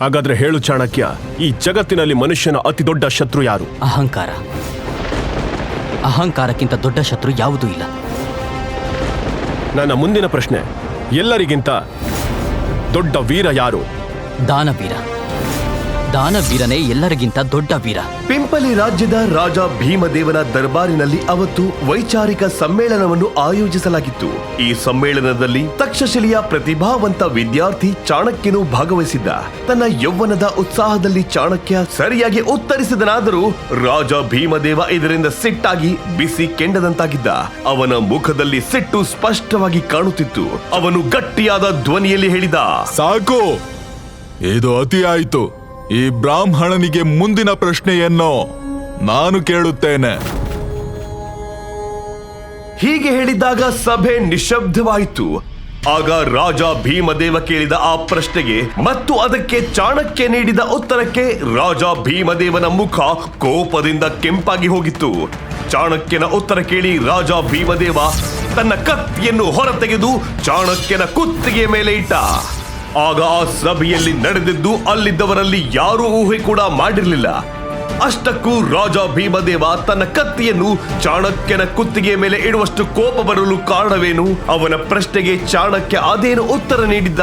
ಹಾಗಾದ್ರೆ ಹೇಳು ಚಾಣಕ್ಯ ಈ ಜಗತ್ತಿನಲ್ಲಿ ಮನುಷ್ಯನ ಅತಿ ದೊಡ್ಡ ಶತ್ರು ಯಾರು? ಅಹಂಕಾರ. ಅಹಂಕಾರಕ್ಕಿಂತ ದೊಡ್ಡ ಶತ್ರು ಯಾವುದೂ ಇಲ್ಲ. ನನ್ನ ಮುಂದಿನ ಪ್ರಶ್ನೆ ಎಲ್ಲರಿಗಿಂತ ದೊಡ್ಡ ವೀರ ಯಾರು? ದಾನವೀರ. ದಾನವೀರನೇ ಎಲ್ಲರಿಗಿಂತ ದೊಡ್ಡ ವೀರ. ಪಿಂಪಲಿ ರಾಜ್ಯದ ರಾಜ ಭೀಮದೇವನ ದರ್ಬಾರಿನಲ್ಲಿ ಅವತ್ತು ವೈಚಾರಿಕ ಸಮ್ಮೇಳನವನ್ನು ಆಯೋಜಿಸಲಾಗಿತ್ತು. ಈ ಸಮ್ಮೇಳನದಲ್ಲಿ ತಕ್ಷಶಿಲೆಯ ಪ್ರತಿಭಾವಂತ ವಿದ್ಯಾರ್ಥಿ ಚಾಣಕ್ಯನು ಭಾಗವಹಿಸಿದ್ದ. ತನ್ನ ಯೌವನದ ಉತ್ಸಾಹದಲ್ಲಿ ಚಾಣಕ್ಯ ಸರಿಯಾಗಿ ಉತ್ತರಿಸಿದನಾದರೂ ರಾಜ ಭೀಮದೇವ ಇದರಿಂದ ಸಿಟ್ಟಾಗಿ ಬಿಸಿ ಕೆಂಡದಂತಾಗಿದ್ದ. ಅವನ ಮುಖದಲ್ಲಿ ಸಿಟ್ಟು ಸ್ಪಷ್ಟವಾಗಿ ಕಾಣುತ್ತಿತ್ತು. ಅವನು ಗಟ್ಟಿಯಾದ ಧ್ವನಿಯಲ್ಲಿ ಹೇಳಿದ ಸಾಕು. ಇದು ಅತಿ ಆಯ್ತು ಈ ಬ್ರಾಹ್ಮಣನಿಗೆ ಮುಂದಿನ ಪ್ರಶ್ನೆಯನ್ನು ನಾನು ಕೇಳುತ್ತೇನೆ. ಹೀಗೆ ಹೇಳಿದಾಗ ಸಭೆ ನಿಶಬ್ದವಾಯಿತು ಆಗ ರಾಜ ಭೀಮದೇವ ಕೇಳಿದ ಆ ಪ್ರಶ್ನೆಗೆ ಮತ್ತು ಅದಕ್ಕೆ ಚಾಣಕ್ಯ ನೀಡಿದ ಉತ್ತರಕ್ಕೆ ರಾಜ ಭೀಮದೇವನ ಮುಖ ಕೋಪದಿಂದ ಕೆಂಪಾಗಿ ಹೋಗಿತ್ತು. ಚಾಣಕ್ಯನ ಉತ್ತರ ಕೇಳಿ ರಾಜ ಭೀಮದೇವ ತನ್ನ ಕತ್ತಿಯನ್ನು ಹೊರತೆಗೆದು ಚಾಣಕ್ಯನ ಕುತ್ತಿಗೆ ಮೇಲೆ ಇಟ್ಟ. ಆಗ ಆ ಸಭೆಯಲ್ಲಿ ನಡೆದಿದ್ದು ಅಲ್ಲಿದ್ದವರಲ್ಲಿ ಯಾರೂ ಊಹೆ ಕೂಡ ಮಾಡಿರಲಿಲ್ಲ. ಅಷ್ಟಕ್ಕೂ ರಾಜ ಭೀಮದೇವ ತನ್ನ ಕತ್ತಿಯನ್ನು ಚಾಣಕ್ಯನ ಕುತ್ತಿಗೆ ಮೇಲೆ ಇಡುವಷ್ಟು ಕೋಪ ಬರಲು ಕಾರಣವೇನು? ಅವನ ಪ್ರಶ್ನೆಗೆ ಚಾಣಕ್ಯ ಅದೇನು ಉತ್ತರ ನೀಡಿದ್ದ?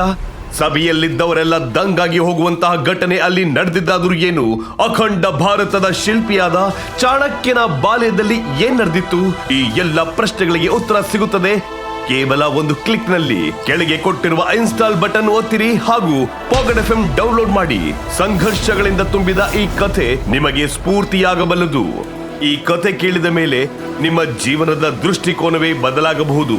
ಸಭೆಯಲ್ಲಿದ್ದವರೆಲ್ಲ ದಂಗಾಗಿ ಹೋಗುವಂತಹ ಘಟನೆ ಅಲ್ಲಿ ನಡೆದಿದ್ದಾದರೂ ಏನು? ಅಖಂಡ ಭಾರತದ ಶಿಲ್ಪಿಯಾದ ಚಾಣಕ್ಯನ ಬಾಲ್ಯದಲ್ಲಿ ಏನ್ ನಡೆದಿತ್ತು? ಈ ಎಲ್ಲ ಪ್ರಶ್ನೆಗಳಿಗೆ ಉತ್ತರ ಸಿಗುತ್ತದೆ. ಕೇವಲ ಒಂದು ಕ್ಲಿಕ್ನಲ್ಲಿ ಕೆಳಗೆ ಕೊಟ್ಟಿರುವ ಇನ್ಸ್ಟಾಲ್ ಬಟನ್ ಒತ್ತಿರಿ ಹಾಗೂ ಪಾಕೆಟ್ ಎಫ್ ಡೌನ್ಲೋಡ್ ಮಾಡಿ ಸಂಘರ್ಷಗಳಿಂದ ತುಂಬಿದ ಈ ಕಥೆ ನಿಮಗೆ ಸ್ಫೂರ್ತಿಯಾಗಬಲ್ಲದು. ಈ ಕಥೆ ಕೇಳಿದ ಮೇಲೆ ನಿಮ್ಮ ಜೀವನದ ದೃಷ್ಟಿಕೋನವೇ ಬದಲಾಗಬಹುದು.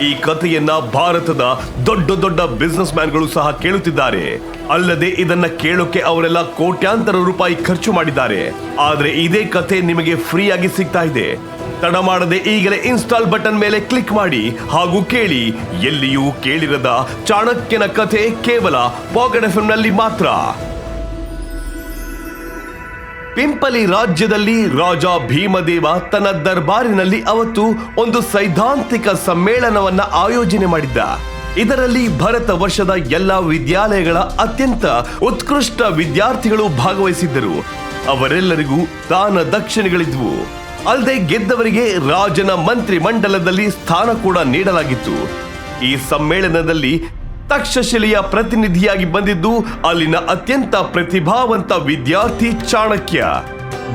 ಈ ಕಥೆಯನ್ನ ಭಾರತದ ದೊಡ್ಡ ದೊಡ್ಡ ಬಿಸ್ನೆಸ್ ಮ್ಯಾನ್ಗಳು ಸಹ ಕೇಳುತ್ತಿದ್ದಾರೆ. ಅಲ್ಲದೆ ಇದನ್ನ ಕೇಳೋಕೆ ಅವರೆಲ್ಲ ಕೋಟ್ಯಾಂತರ ರೂಪಾಯಿ ಖರ್ಚು ಮಾಡಿದ್ದಾರೆ. ಆದ್ರೆ ಇದೇ ಕಥೆ ನಿಮಗೆ ಫ್ರೀ ಆಗಿ ಸಿಗ್ತಾ ಇದೆ. ತಡ ಮಾಡದೆ ಈಗಲೇ ಇನ್ಸ್ಟಾಲ್ ಬಟನ್ ಮೇಲೆ ಕ್ಲಿಕ್ ಮಾಡಿ ಹಾಗೂ ಕೇಳಿ. ಎಲ್ಲಿಯೂ ಕೇಳಿರದ ಚಾಣಕ್ಯನ ಕಥೆ ಕೇವಲ ಪಾಕೆಟ್ ಎಫ್ನಲ್ಲಿ ಮಾತ್ರ. ಪಿಂಪಲಿ ರಾಜ್ಯದಲ್ಲಿ ರಾಜ ಭೀಮದೇವ ತನ್ನ ದರ್ಬಾರಿನಲ್ಲಿ ಅವತ್ತು ಒಂದು ಸೈದ್ಧಾಂತಿಕ ಸಮ್ಮೇಳನವನ್ನ ಆಯೋಜನೆ ಮಾಡಿದ್ದ. ಇದರಲ್ಲಿ ಭರತ ವರ್ಷದ ಎಲ್ಲ ವಿದ್ಯಾಲಯಗಳ ಅತ್ಯಂತ ಉತ್ಕೃಷ್ಟ ವಿದ್ಯಾರ್ಥಿಗಳು ಭಾಗವಹಿಸಿದ್ದರು. ಅವರೆಲ್ಲರಿಗೂ ದಾನ ದಕ್ಷಿಣೆಗಳಿದ್ವು. ಅಲ್ಲದೆ ಗೆದ್ದವರಿಗೆ ರಾಜನ ಮಂತ್ರಿ ಮಂಡಲದಲ್ಲಿ ಸ್ಥಾನ ಕೂಡ ನೀಡಲಾಗಿತ್ತು. ಈ ಸಮ್ಮೇಳನದಲ್ಲಿ ತಕ್ಷಶಿಲೆಯ ಪ್ರತಿನಿಧಿಯಾಗಿ ಬಂದಿದ್ದು ಅಲ್ಲಿನ ಅತ್ಯಂತ ಪ್ರತಿಭಾವಂತ ವಿದ್ಯಾರ್ಥಿ ಚಾಣಕ್ಯ.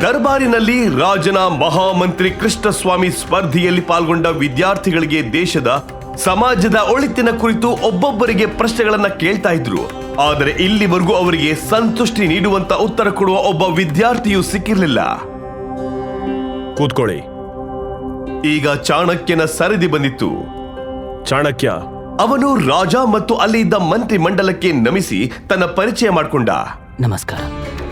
ದರ್ಬಾರಿನಲ್ಲಿ ರಾಜನ ಮಹಾಮಂತ್ರಿ ಕೃಷ್ಣಸ್ವಾಮಿ ಸ್ಪರ್ಧೆಯಲ್ಲಿ ಪಾಲ್ಗೊಂಡ ವಿದ್ಯಾರ್ಥಿಗಳಿಗೆ ದೇಶದ, ಸಮಾಜದ ಒಳಿತಿನ ಕುರಿತು ಒಬ್ಬೊಬ್ಬರಿಗೆ ಪ್ರಶ್ನೆಗಳನ್ನ ಕೇಳ್ತಾ ಇದ್ರು. ಆದರೆ ಇಲ್ಲಿವರೆಗೂ ಅವರಿಗೆ ಸಂತುಷ್ಟಿ ನೀಡುವಂತ ಉತ್ತರ ಕೊಡುವ ಒಬ್ಬ ವಿದ್ಯಾರ್ಥಿಯೂ ಸಿಕ್ಕಿರಲಿಲ್ಲ. ಕೂತ್ಕೊಳ್ಳಿ. ಈಗ ಚಾಣಕ್ಯನ ಸರದಿ ಬಂದಿತ್ತು. ಚಾಣಕ್ಯ. ಅವನು ರಾಜ ಮತ್ತು ಅಲ್ಲಿ ಇದ್ದ ಮಂತ್ರಿ ಮಂಡಲಕ್ಕೆ ನಮಿಸಿ ತನ್ನ ಪರಿಚಯ ಮಾಡಿಕೊಂಡ. ನಮಸ್ಕಾರ.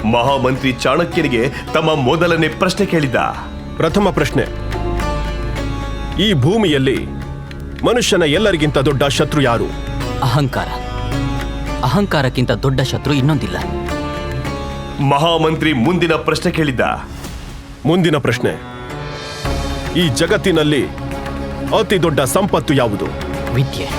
ಮಹಾಮಂತ್ರಿ ಚಾಣಕ್ಯನಿಗೆ ತಮ್ಮ ಮೊದಲನೇ ಪ್ರಶ್ನೆ ಕೇಳಿದ. ಪ್ರಥಮ ಪ್ರಶ್ನೆ. ಈ ಭೂಮಿಯಲ್ಲಿ ಮನುಷ್ಯನ ಎಲ್ಲರಿಗಿಂತ ದೊಡ್ಡ ಶತ್ರು ಯಾರು? ಅಹಂಕಾರ. ಅಹಂಕಾರಕ್ಕಿಂತ ದೊಡ್ಡ ಶತ್ರು ಇನ್ನೊಂದಿಲ್ಲ. ಮಹಾಮಂತ್ರಿ ಮುಂದಿನ ಪ್ರಶ್ನೆ ಕೇಳಿದ್ದ ಮುಂದಿನ ಪ್ರಶ್ನೆ. ಈ ಜಗತ್ತಿನಲ್ಲಿ ಅತಿ ದೊಡ್ಡ ಸಂಪತ್ತು ಯಾವುದು? ವಿದ್ಯೆ.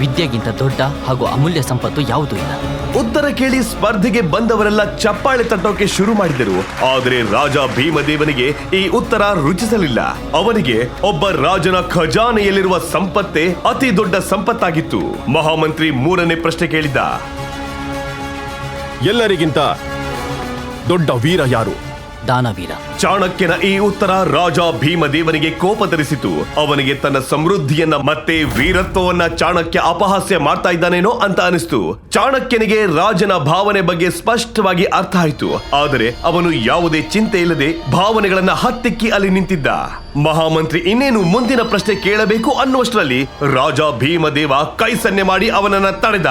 ವಿದ್ಯೆಗಿಂತ ದೊಡ್ಡ ಹಾಗೂ ಅಮೂಲ್ಯ ಸಂಪತ್ತು ಯಾವುದೂ ಇಲ್ಲ. ಉತ್ತರ ಕೇಳಿ ಸ್ಪರ್ಧೆಗೆ ಬಂದವರೆಲ್ಲ ಚಪ್ಪಾಳೆ ತಟ್ಟೋಕೆ ಶುರು ಮಾಡಿದರು. ಆದರೆ ರಾಜ ಭೀಮದೇವನಿಗೆ ಈ ಉತ್ತರ ರುಚಿಸಲಿಲ್ಲ. ಅವನಿಗೆ ಒಬ್ಬ ರಾಜನ ಖಜಾನೆಯಲ್ಲಿರುವ ಸಂಪತ್ತೇ ಅತಿ ದೊಡ್ಡ ಸಂಪತ್ತಾಗಿತ್ತು. ಮಹಾಮಂತ್ರಿ ಮೂರನೇ ಪ್ರಶ್ನೆ ಕೇಳಿದ್ದ. ಎಲ್ಲರಿಗಿಂತ ದೊಡ್ಡ ವೀರ ಯಾರು? ದಾನವೀರ. ಚಾಣಕ್ಯನ ಈ ಉತ್ತರ ರಾಜ ಭೀಮದೇವನಿಗೆ ಕೋಪ ಧರಿಸಿತು ಅವನಿಗೆ ತನ್ನ ಸಮೃದ್ಧಿಯನ್ನ ಮತ್ತೆ ವೀರತ್ವವನ್ನ ಚಾಣಕ್ಯ ಅಪಹಾಸ್ಯ ಮಾಡ್ತಾ ಇದ್ದಾನೇನೋ ಅಂತ ಅನಿಸ್ತು. ಚಾಣಕ್ಯನಿಗೆ ರಾಜನ ಭಾವನೆ ಬಗ್ಗೆ ಸ್ಪಷ್ಟವಾಗಿ ಅರ್ಥ ಆಯ್ತು. ಆದರೆ ಅವನು ಯಾವುದೇ ಚಿಂತೆ ಇಲ್ಲದೆ ಭಾವನೆಗಳನ್ನ ಹತ್ತಿಕ್ಕಿ ಅಲ್ಲಿ ನಿಂತಿದ್ದ. ಮಹಾಮಂತ್ರಿ ಇನ್ನೇನು ಮುಂದಿನ ಪ್ರಶ್ನೆ ಕೇಳಬೇಕು ಅನ್ನುವಷ್ಟರಲ್ಲಿ ರಾಜ ಭೀಮದೇವ ಕೈ ಸನ್ನೆ ಮಾಡಿ ಅವನನ್ನ ತಡೆದ.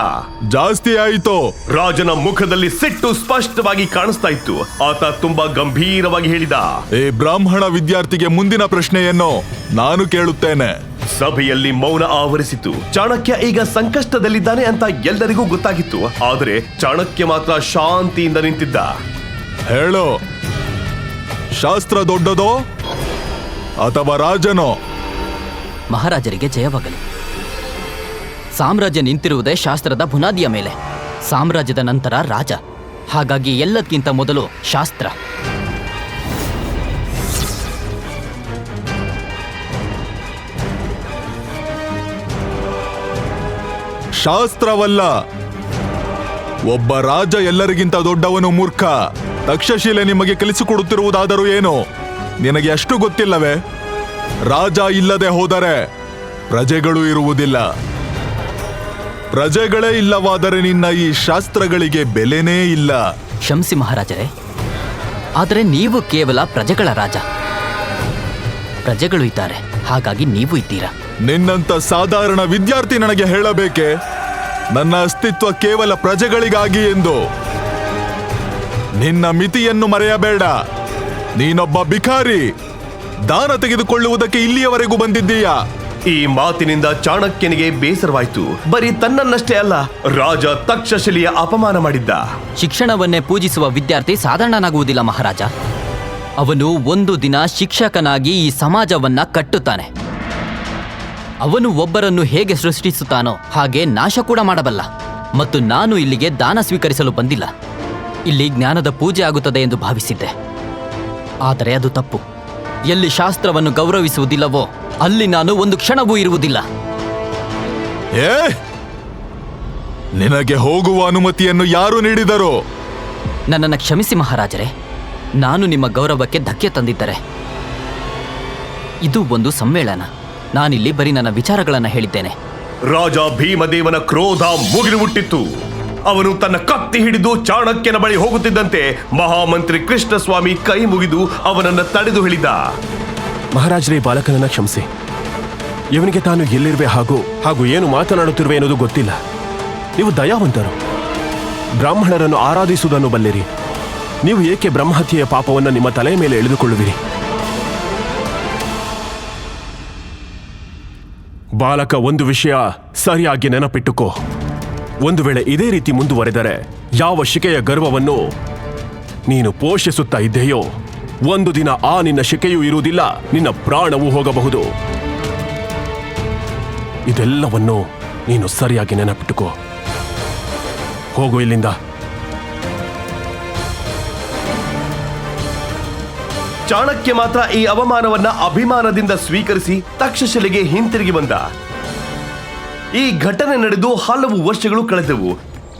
ಜಾಸ್ತಿ ಆಯಿತು. ರಾಜನ ಮುಖದಲ್ಲಿ ಸಿಟ್ಟು ಸ್ಪಷ್ಟವಾಗಿ ಕಾಣಿಸ್ತಾ ಇತ್ತು. ಆತ ತುಂಬಾ ಗಂಭೀರವಾಗಿ ಹೇಳಿದ. ಏ ಬ್ರಾಹ್ಮಣ ವಿದ್ಯಾರ್ಥಿಗೆ ಮುಂದಿನ ಪ್ರಶ್ನೆಯನ್ನು ನಾನು ಕೇಳುತ್ತೇನೆ. ಸಭೆಯಲ್ಲಿ ಮೌನ ಆವರಿಸಿತು. ಚಾಣಕ್ಯ ಈಗ ಸಂಕಷ್ಟದಲ್ಲಿದ್ದಾನೆ ಅಂತ ಎಲ್ಲರಿಗೂ ಗೊತ್ತಾಗಿತ್ತು. ಆದರೆ ಚಾಣಕ್ಯ ಮಾತ್ರ ಶಾಂತಿಯಿಂದ ನಿಂತಿದ್ದ. ಹೇಳು. ಶಾಸ್ತ್ರ ದೊಡ್ಡದೋ? ಅಥವಾ ರಾಜನೋ? ಮಹಾರಾಜರಿಗೆ ಜಯವಾಗಲಿ. ಸಾಮ್ರಾಜ್ಯ ನಿಂತಿರುವುದೇ ಶಾಸ್ತ್ರದ ಬುನಾದಿಯ ಮೇಲೆ. ಸಾಮ್ರಾಜ್ಯದ ನಂತರ ರಾಜ. ಹಾಗಾಗಿ ಎಲ್ಲದಕ್ಕಿಂತ ಮೊದಲು ಶಾಸ್ತ್ರ. ಶಾಸ್ತ್ರವಲ್ಲ. ಒಬ್ಬ ರಾಜ ಎಲ್ಲರಿಗಿಂತ ದೊಡ್ಡವನು ಮೂರ್ಖ. ತಕ್ಷಶಿಲೆ ನಿಮಗೆ ಕಲಿಸಿಕೊಡುತ್ತಿರುವುದಾದರೂ ಏನು? ನಿನಗೆ ಅಷ್ಟು ಗೊತ್ತಿಲ್ಲವೇ? ರಾಜ ಇಲ್ಲದೆ ಹೋದರೆ ಪ್ರಜೆಗಳು ಇರುವುದಿಲ್ಲ. ಪ್ರಜೆಗಳೇ ಇಲ್ಲವಾದರೆ ನಿನ್ನ ಈ ಶಾಸ್ತ್ರಗಳಿಗೆ ಬೆಲೆನೇ ಇಲ್ಲ. ಶಂಸಿ ಮಹಾರಾಜರೇ ಆದರೆ ನೀವು ಕೇವಲ ಪ್ರಜೆಗಳ ರಾಜ. ಪ್ರಜೆಗಳು ಇದ್ದಾರೆ ಹಾಗಾಗಿ ನೀವು ಇದ್ದೀರಾ? ನಿನ್ನಂತ ಸಾಧಾರಣ ವಿದ್ಯಾರ್ಥಿ ನನಗೆ ಹೇಳಬೇಕೆ? ನನ್ನ ಅಸ್ತಿತ್ವ ಕೇವಲ ಪ್ರಜೆಗಳಿಗಾಗಿ ಎಂದು. ನಿನ್ನ ಮಿತಿಯನ್ನು ಮರೆಯಬೇಡ. ನೀನೊಬ್ಬ ಬಿಕಾರಿ ದಾನ ತೆಗೆದುಕೊಳ್ಳುವುದಕ್ಕೆ ಇಲ್ಲಿಯವರೆಗೂ ಬಂದಿದ್ದೀಯಾ? ಈ ಮಾತಿನಿಂದ ಚಾಣಕ್ಯನಿಗೆ ಬೇಸರವಾಯಿತು. ಬರೀ ತನ್ನನ್ನಷ್ಟೇ ಅಲ್ಲ ರಾಜ ತಕ್ಷಶಿಲೆಯ ಅಪಮಾನ ಮಾಡಿದ್ದ. ಶಿಕ್ಷಣವನ್ನೇ ಪೂಜಿಸುವ ವಿದ್ಯಾರ್ಥಿ ಸಾಧಾರಣನಾಗುವುದಿಲ್ಲ ಮಹಾರಾಜ. ಅವನು ಒಂದು ದಿನ ಶಿಕ್ಷಕನಾಗಿ ಈ ಸಮಾಜವನ್ನ ಕಟ್ಟುತ್ತಾನೆ. ಅವನು ಒಬ್ಬರನ್ನು ಹೇಗೆ ಸೃಷ್ಟಿಸುತ್ತಾನೋ ಹಾಗೆ ನಾಶ ಕೂಡ ಮಾಡಬಲ್ಲ. ಮತ್ತು ನಾನು ಇಲ್ಲಿಗೆ ದಾನ ಸ್ವೀಕರಿಸಲು ಬಂದಿಲ್ಲ. ಇಲ್ಲಿ ಜ್ಞಾನದ ಪೂಜೆ ಆಗುತ್ತದೆ ಎಂದು ಭಾವಿಸಿದ್ದೆ. ಆದರೆ ಅದು ತಪ್ಪು. ಎಲ್ಲಿ ಶಾಸ್ತ್ರವನ್ನು ಗೌರವಿಸುವುದಿಲ್ಲವೋ ಅಲ್ಲಿ ನಾನು ಒಂದು ಕ್ಷಣವೂ ಇರುವುದಿಲ್ಲ. ಏ! ನಿನಗೆ ಹೋಗುವ ಅನುಮತಿಯನ್ನು ಯಾರು ನೀಡಿದರು? ನನ್ನನ್ನು ಕ್ಷಮಿಸಿ ಮಹಾರಾಜರೇ. ನಾನು ನಿಮ್ಮ ಗೌರವಕ್ಕೆ ಧಕ್ಕೆ ತಂದಿದ್ದರೆ. ಇದು ಒಂದು ಸಮ್ಮೇಳನ. ನಾನಿಲ್ಲಿ ಬರೀ ನನ್ನ ವಿಚಾರಗಳನ್ನು ಹೇಳಿದ್ದೇನೆ. ರಾಜ ಭೀಮದೇವನ ಕ್ರೋಧ ಮುಗಿಲು ಮುಟ್ಟಿತ್ತು ಅವನು ತನ್ನ ಕತ್ತಿ ಹಿಡಿದು ಚಾಣಕ್ಯನ ಬಳಿ ಹೋಗುತ್ತಿದ್ದಂತೆ ಮಹಾಮಂತ್ರಿ ಕೃಷ್ಣಸ್ವಾಮಿ ಕೈ ಮುಗಿದು ಅವನನ್ನ ತಡೆದು ಹೇಳಿದ. ಮಹಾರಾಜರೇ, ಬಾಲಕನನ್ನ ಕ್ಷಮಿಸಿ. ಇವನಿಗೆ ತಾನು ಎಲ್ಲಿರುವೆ ಹಾಗೂ ಹಾಗೂ ಏನು ಮಾತನಾಡುತ್ತಿರುವೆ ಎನ್ನುವುದು ಗೊತ್ತಿಲ್ಲ. ನೀವು ದಯಾವಂತರು. ಬ್ರಾಹ್ಮಣರನ್ನು ಆರಾಧಿಸುವುದನ್ನು ಬಲ್ಲಿರಿ. ನೀವು ಏಕೆ ಬ್ರಹ್ಮಹತ್ಯೆಯ ಪಾಪವನ್ನು ನಿಮ್ಮ ತಲೆಯ ಮೇಲೆ ಎಳೆದುಕೊಳ್ಳುವಿರಿ? ಬಾಲಕ, ಒಂದು ವಿಷಯ ಸರಿಯಾಗಿ ನೆನಪಿಟ್ಟುಕೋ. ಒಂದು ವೇಳೆ ಇದೇ ರೀತಿ ಮುಂದುವರೆದರೆ ಯಾವ ಶಿಕೆಯ ಗರ್ವವನ್ನು ನೀನು ಪೋಷಿಸುತ್ತಾ ಇದ್ದೆಯೋ? ಒಂದು ದಿನ ಆ ನಿನ್ನ ಶಿಕೆಯೂ ಇರುವುದಿಲ್ಲ, ನಿನ್ನ ಪ್ರಾಣವೂ ಹೋಗಬಹುದು. ಇದೆಲ್ಲವನ್ನು ನೀನು ಸರಿಯಾಗಿ ನೆನಪಿಟ್ಟುಕೋ. ಹೋಗು ಇಲ್ಲಿಂದ. ಚಾಣಕ್ಯ ಮಾತ್ರ ಈ ಅವಮಾನವನ್ನ ಅಭಿಮಾನದಿಂದ ಸ್ವೀಕರಿಸಿ ತಕ್ಷಶಿಲೆಗೆ ಹಿಂತಿರುಗಿ ಬಂದ. ಈ ಘಟನೆ ನಡೆದು ಹಲವು ವರ್ಷಗಳು ಕಳೆದವು.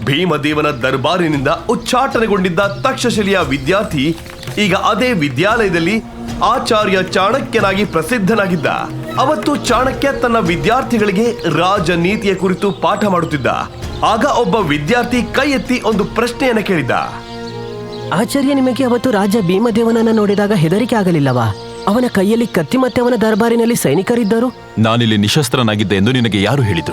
ಭೀಮದೇವನ ದರ್ಬಾರಿನಿಂದ ಉಚ್ಚಾಟನೆಗೊಂಡಿದ್ದ ತಕ್ಷಶಿಲೆಯ ವಿದ್ಯಾರ್ಥಿ ಈಗ ಅದೇ ವಿದ್ಯಾಲಯದಲ್ಲಿ ಆಚಾರ್ಯ ಚಾಣಕ್ಯನಾಗಿ ಪ್ರಸಿದ್ಧನಾಗಿದ್ದ. ಅವತ್ತು ಚಾಣಕ್ಯ ತನ್ನ ವಿದ್ಯಾರ್ಥಿಗಳಿಗೆ ರಾಜನೀತಿಯ ಕುರಿತು ಪಾಠ ಮಾಡುತ್ತಿದ್ದ. ಆಗ ಒಬ್ಬ ವಿದ್ಯಾರ್ಥಿ ಕೈ ಎತ್ತಿ ಒಂದು ಪ್ರಶ್ನೆಯನ್ನು ಕೇಳಿದ ಆಚಾರ್ಯ, ನಿಮಗೆ ಅವತ್ತು ರಾಜ ಭೀಮದೇವನನ್ನ ನೋಡಿದಾಗ ಹೆದರಿಕೆ ಆಗಲಿಲ್ಲವಾ? ಅವನ ಕೈಯಲ್ಲಿ ಕತ್ತಿ ಮತ್ತೆ ಅವನ ದರ್ಬಾರಿನಲ್ಲಿ ಸೈನಿಕರಿದ್ದರು? ನಾನಿಲ್ಲಿ ನಿಶಸ್ತ್ರನಾಗಿದ್ದೆ ಎಂದು ನಿನಗೆ ಯಾರು ಹೇಳಿತು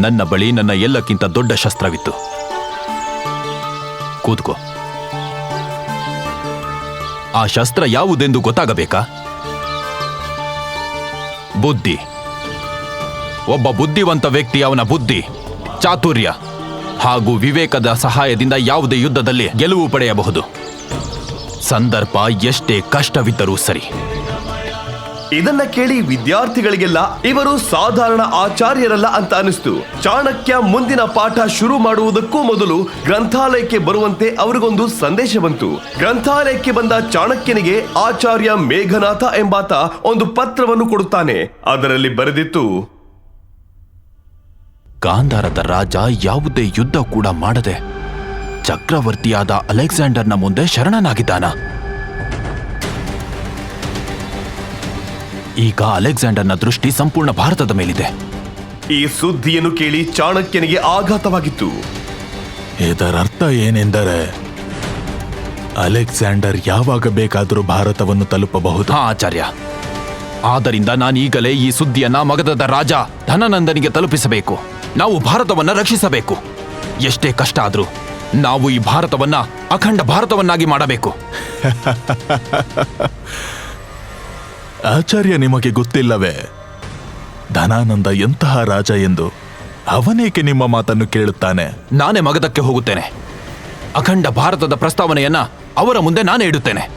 ನನ್ನ ಬಳಿ ನನ್ನ ಎಲ್ಲಕ್ಕಿಂತ ದೊಡ್ಡ ಶಸ್ತ್ರವಿತ್ತು. ಕೂತ್ಕೋ. ಆ ಶಸ್ತ್ರ ಯಾವುದೆಂದು ಗೊತ್ತಾಗಬೇಕಾ? ಬುದ್ಧಿ. ಒಬ್ಬ ಬುದ್ಧಿವಂತ ವ್ಯಕ್ತಿ ಅವನ ಬುದ್ಧಿ, ಚಾತುರ್ಯ ಹಾಗೂ ವಿವೇಕದ ಸಹಾಯದಿಂದ ಯಾವುದೇ ಯುದ್ಧದಲ್ಲಿ ಗೆಲುವು ಪಡೆಯಬಹುದು. ಸಂದರ್ಭ ಎಷ್ಟೇ ಕಷ್ಟವಿದ್ದರೂ ಸರಿ. ಇದನ್ನ ಕೇಳಿ ವಿದ್ಯಾರ್ಥಿಗಳಿಗೆಲ್ಲ ಇವರು ಸಾಧಾರಣ ಆಚಾರ್ಯರಲ್ಲ ಅಂತ ಅನಿಸ್ತು. ಚಾಣಕ್ಯ ಮುಂದಿನ ಪಾಠ ಶುರು ಮಾಡುವುದಕ್ಕೂ ಮೊದಲು ಗ್ರಂಥಾಲಯಕ್ಕೆ ಬರುವಂತೆ ಅವರಿಗೊಂದು ಸಂದೇಶ ಬಂತು. ಗ್ರಂಥಾಲಯಕ್ಕೆ ಬಂದ ಚಾಣಕ್ಯನಿಗೆ ಆಚಾರ್ಯ ಮೇಘನಾಥ ಎಂಬಾತ ಒಂದು ಪತ್ರವನ್ನು ಕೊಡುತ್ತಾನೆ. ಅದರಲ್ಲಿ ಬರೆದಿತ್ತು ಗಾಂಧಾರದ ರಾಜ ಯಾವುದೇ ಯುದ್ಧ ಕೂಡ ಮಾಡದೆ, ಚಕ್ರವರ್ತಿಯಾದ ಅಲೆಕ್ಸಾಂಡರ್ನ ಮುಂದೆ ಶರಣನಾಗಿದ್ದಾನ. ಈಗ ಅಲೆಕ್ಸಾಂಡರ್ನ ದೃಷ್ಟಿ ಸಂಪೂರ್ಣ ಭಾರತದ ಮೇಲಿದೆ. ಈ ಸುದ್ದಿಯನ್ನು ಕೇಳಿ ಚಾಣಕ್ಯನಿಗೆ ಆಘಾತವಾಗಿತ್ತು. ಇದರರ್ಥ ಏನೆಂದರೆ ಅಲೆಕ್ಸಾಂಡರ್ ಯಾವಾಗ ಬೇಕಾದರೂ ಭಾರತವನ್ನು ತಲುಪಬಹುದು? ಹಾ ಆಚಾರ್ಯ. ಆದ್ದರಿಂದ ನಾನೀಗಲೇ ಈ ಸುದ್ದಿಯನ್ನ ಮಗಧದ ರಾಜ ಧನನಂದನಿಗೆ ತಲುಪಿಸಬೇಕು. ನಾವು ಭಾರತವನ್ನ ರಕ್ಷಿಸಬೇಕು. ಎಷ್ಟೇ ಕಷ್ಟ ಆದರೂ ನಾವು ಈ ಭಾರತವನ್ನ ಅಖಂಡ ಭಾರತವನ್ನಾಗಿ ಮಾಡಬೇಕು. ಆಚಾರ್ಯ ನಿಮಗೆ ಗೊತ್ತಿಲ್ಲವೇ? ಧನಾನಂದ ಎಂತಹ ರಾಜ ಎಂದು ಅವನೇಕೆ ನಿಮ್ಮ ಮಾತನ್ನು ಕೇಳುತ್ತಾನೆ? ನಾನೇ ಮಗದಕ್ಕೆ ಹೋಗುತ್ತೇನೆ. ಅಖಂಡ ಭಾರತದ ಪ್ರಸ್ತಾವನೆಯನ್ನ ಅವರ ಮುಂದೆ ನಾನೇ ಇಡುತ್ತೇನೆ.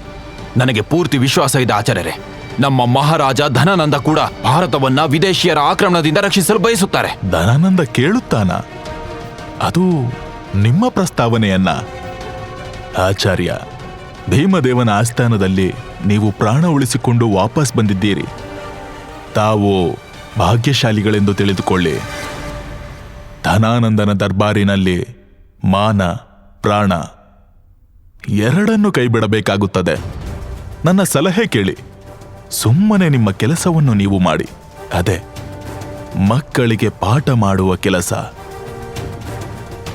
ನನಗೆ ಪೂರ್ತಿ ವಿಶ್ವಾಸ ಇದೆ ಆಚಾರ್ಯರೇ. ನಮ್ಮ ಮಹಾರಾಜ ಧನಾನಂದ ಕೂಡ ಭಾರತವನ್ನ ವಿದೇಶಿಯರ ಆಕ್ರಮಣದಿಂದ ರಕ್ಷಿಸಲು ಬಯಸುತ್ತಾರೆ. ಧನಾನಂದ ಕೇಳುತ್ತಾನ? ಅದು ನಿಮ್ಮ ಪ್ರಸ್ತಾವನೆಯನ್ನ? ಆಚಾರ್ಯ ಭೀಮದೇವನ ಆಸ್ಥಾನದಲ್ಲಿ ನೀವು ಪ್ರಾಣ ಉಳಿಸಿಕೊಂಡು ವಾಪಸ್ ಬಂದಿದ್ದೀರಿ. ತಾವು ಭಾಗ್ಯಶಾಲಿಗಳೆಂದು ತಿಳಿದುಕೊಳ್ಳಿ. ಧನಾನಂದನ ದರ್ಬಾರಿನಲ್ಲಿ ಮಾನ, ಪ್ರಾಣ ಎರಡನ್ನು ಕೈಬಿಡಬೇಕಾಗುತ್ತದೆ. ನನ್ನ ಸಲಹೆ ಕೇಳಿ. ಸುಮ್ಮನೆ ನಿಮ್ಮ ಕೆಲಸವನ್ನು ನೀವು ಮಾಡಿ. ಅದೇ, ಮಕ್ಕಳಿಗೆ ಪಾಠ ಮಾಡುವ ಕೆಲಸ.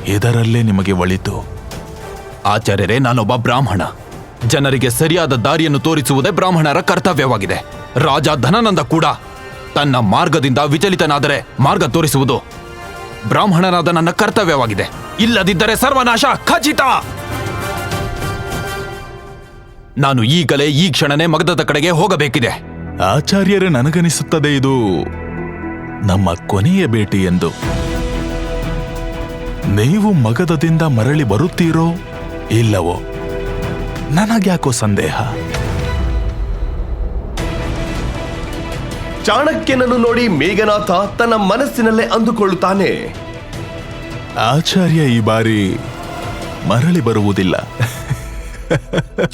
ಇದರಲ್ಲೇ ನಿಮಗೆ ಒಳಿತು. ಆಚಾರ್ಯರೇ, ನಾನೊಬ್ಬ ಬ್ರಾಹ್ಮಣ. ಜನರಿಗೆ ಸರಿಯಾದ ದಾರಿಯನ್ನು ತೋರಿಸುವುದೇ ಬ್ರಾಹ್ಮಣರ ಕರ್ತವ್ಯವಾಗಿದೆ. ರಾಜ ಧನಾನಂದ ಕೂಡ ತನ್ನ ಮಾರ್ಗದಿಂದ ವಿಚಲಿತನಾದರೆ ಮಾರ್ಗ ತೋರಿಸುವುದು ಬ್ರಾಹ್ಮಣನಾದ ನನ್ನ ಕರ್ತವ್ಯವಾಗಿದೆ. ಇಲ್ಲದಿದ್ದರೆ ಸರ್ವನಾಶ ಖಚಿತ! ನಾನು ಈಗಲೇ ಈ ಕ್ಷಣನೇ ಮಗದದ ಕಡೆಗೆ ಹೋಗಬೇಕಿದೆ. ಆಚಾರ್ಯರೇ, ನನಗನಿಸುತ್ತದೆ ಇದು ನಮ್ಮ ಕೊನೆಯ ಭೇಟಿ ಎಂದು. ನೀವು ಮಗದದಿಂದ ಮರಳಿ ಬರುತ್ತೀರೋ ಇಲ್ಲವೋ? ನನಗ್ಯಾಕೋ ಸಂದೇಹ? ಚಾಣಕ್ಯನನ್ನು ನೋಡಿ ಮೇಘನಾಥ ತನ್ನ ಮನಸ್ಸಿನಲ್ಲೇ ಅಂದುಕೊಳ್ಳುತ್ತಾನೆ. ಆಚಾರ್ಯ ಈ ಬಾರಿ ಮರಳಿ ಬರುವುದಿಲ್ಲ.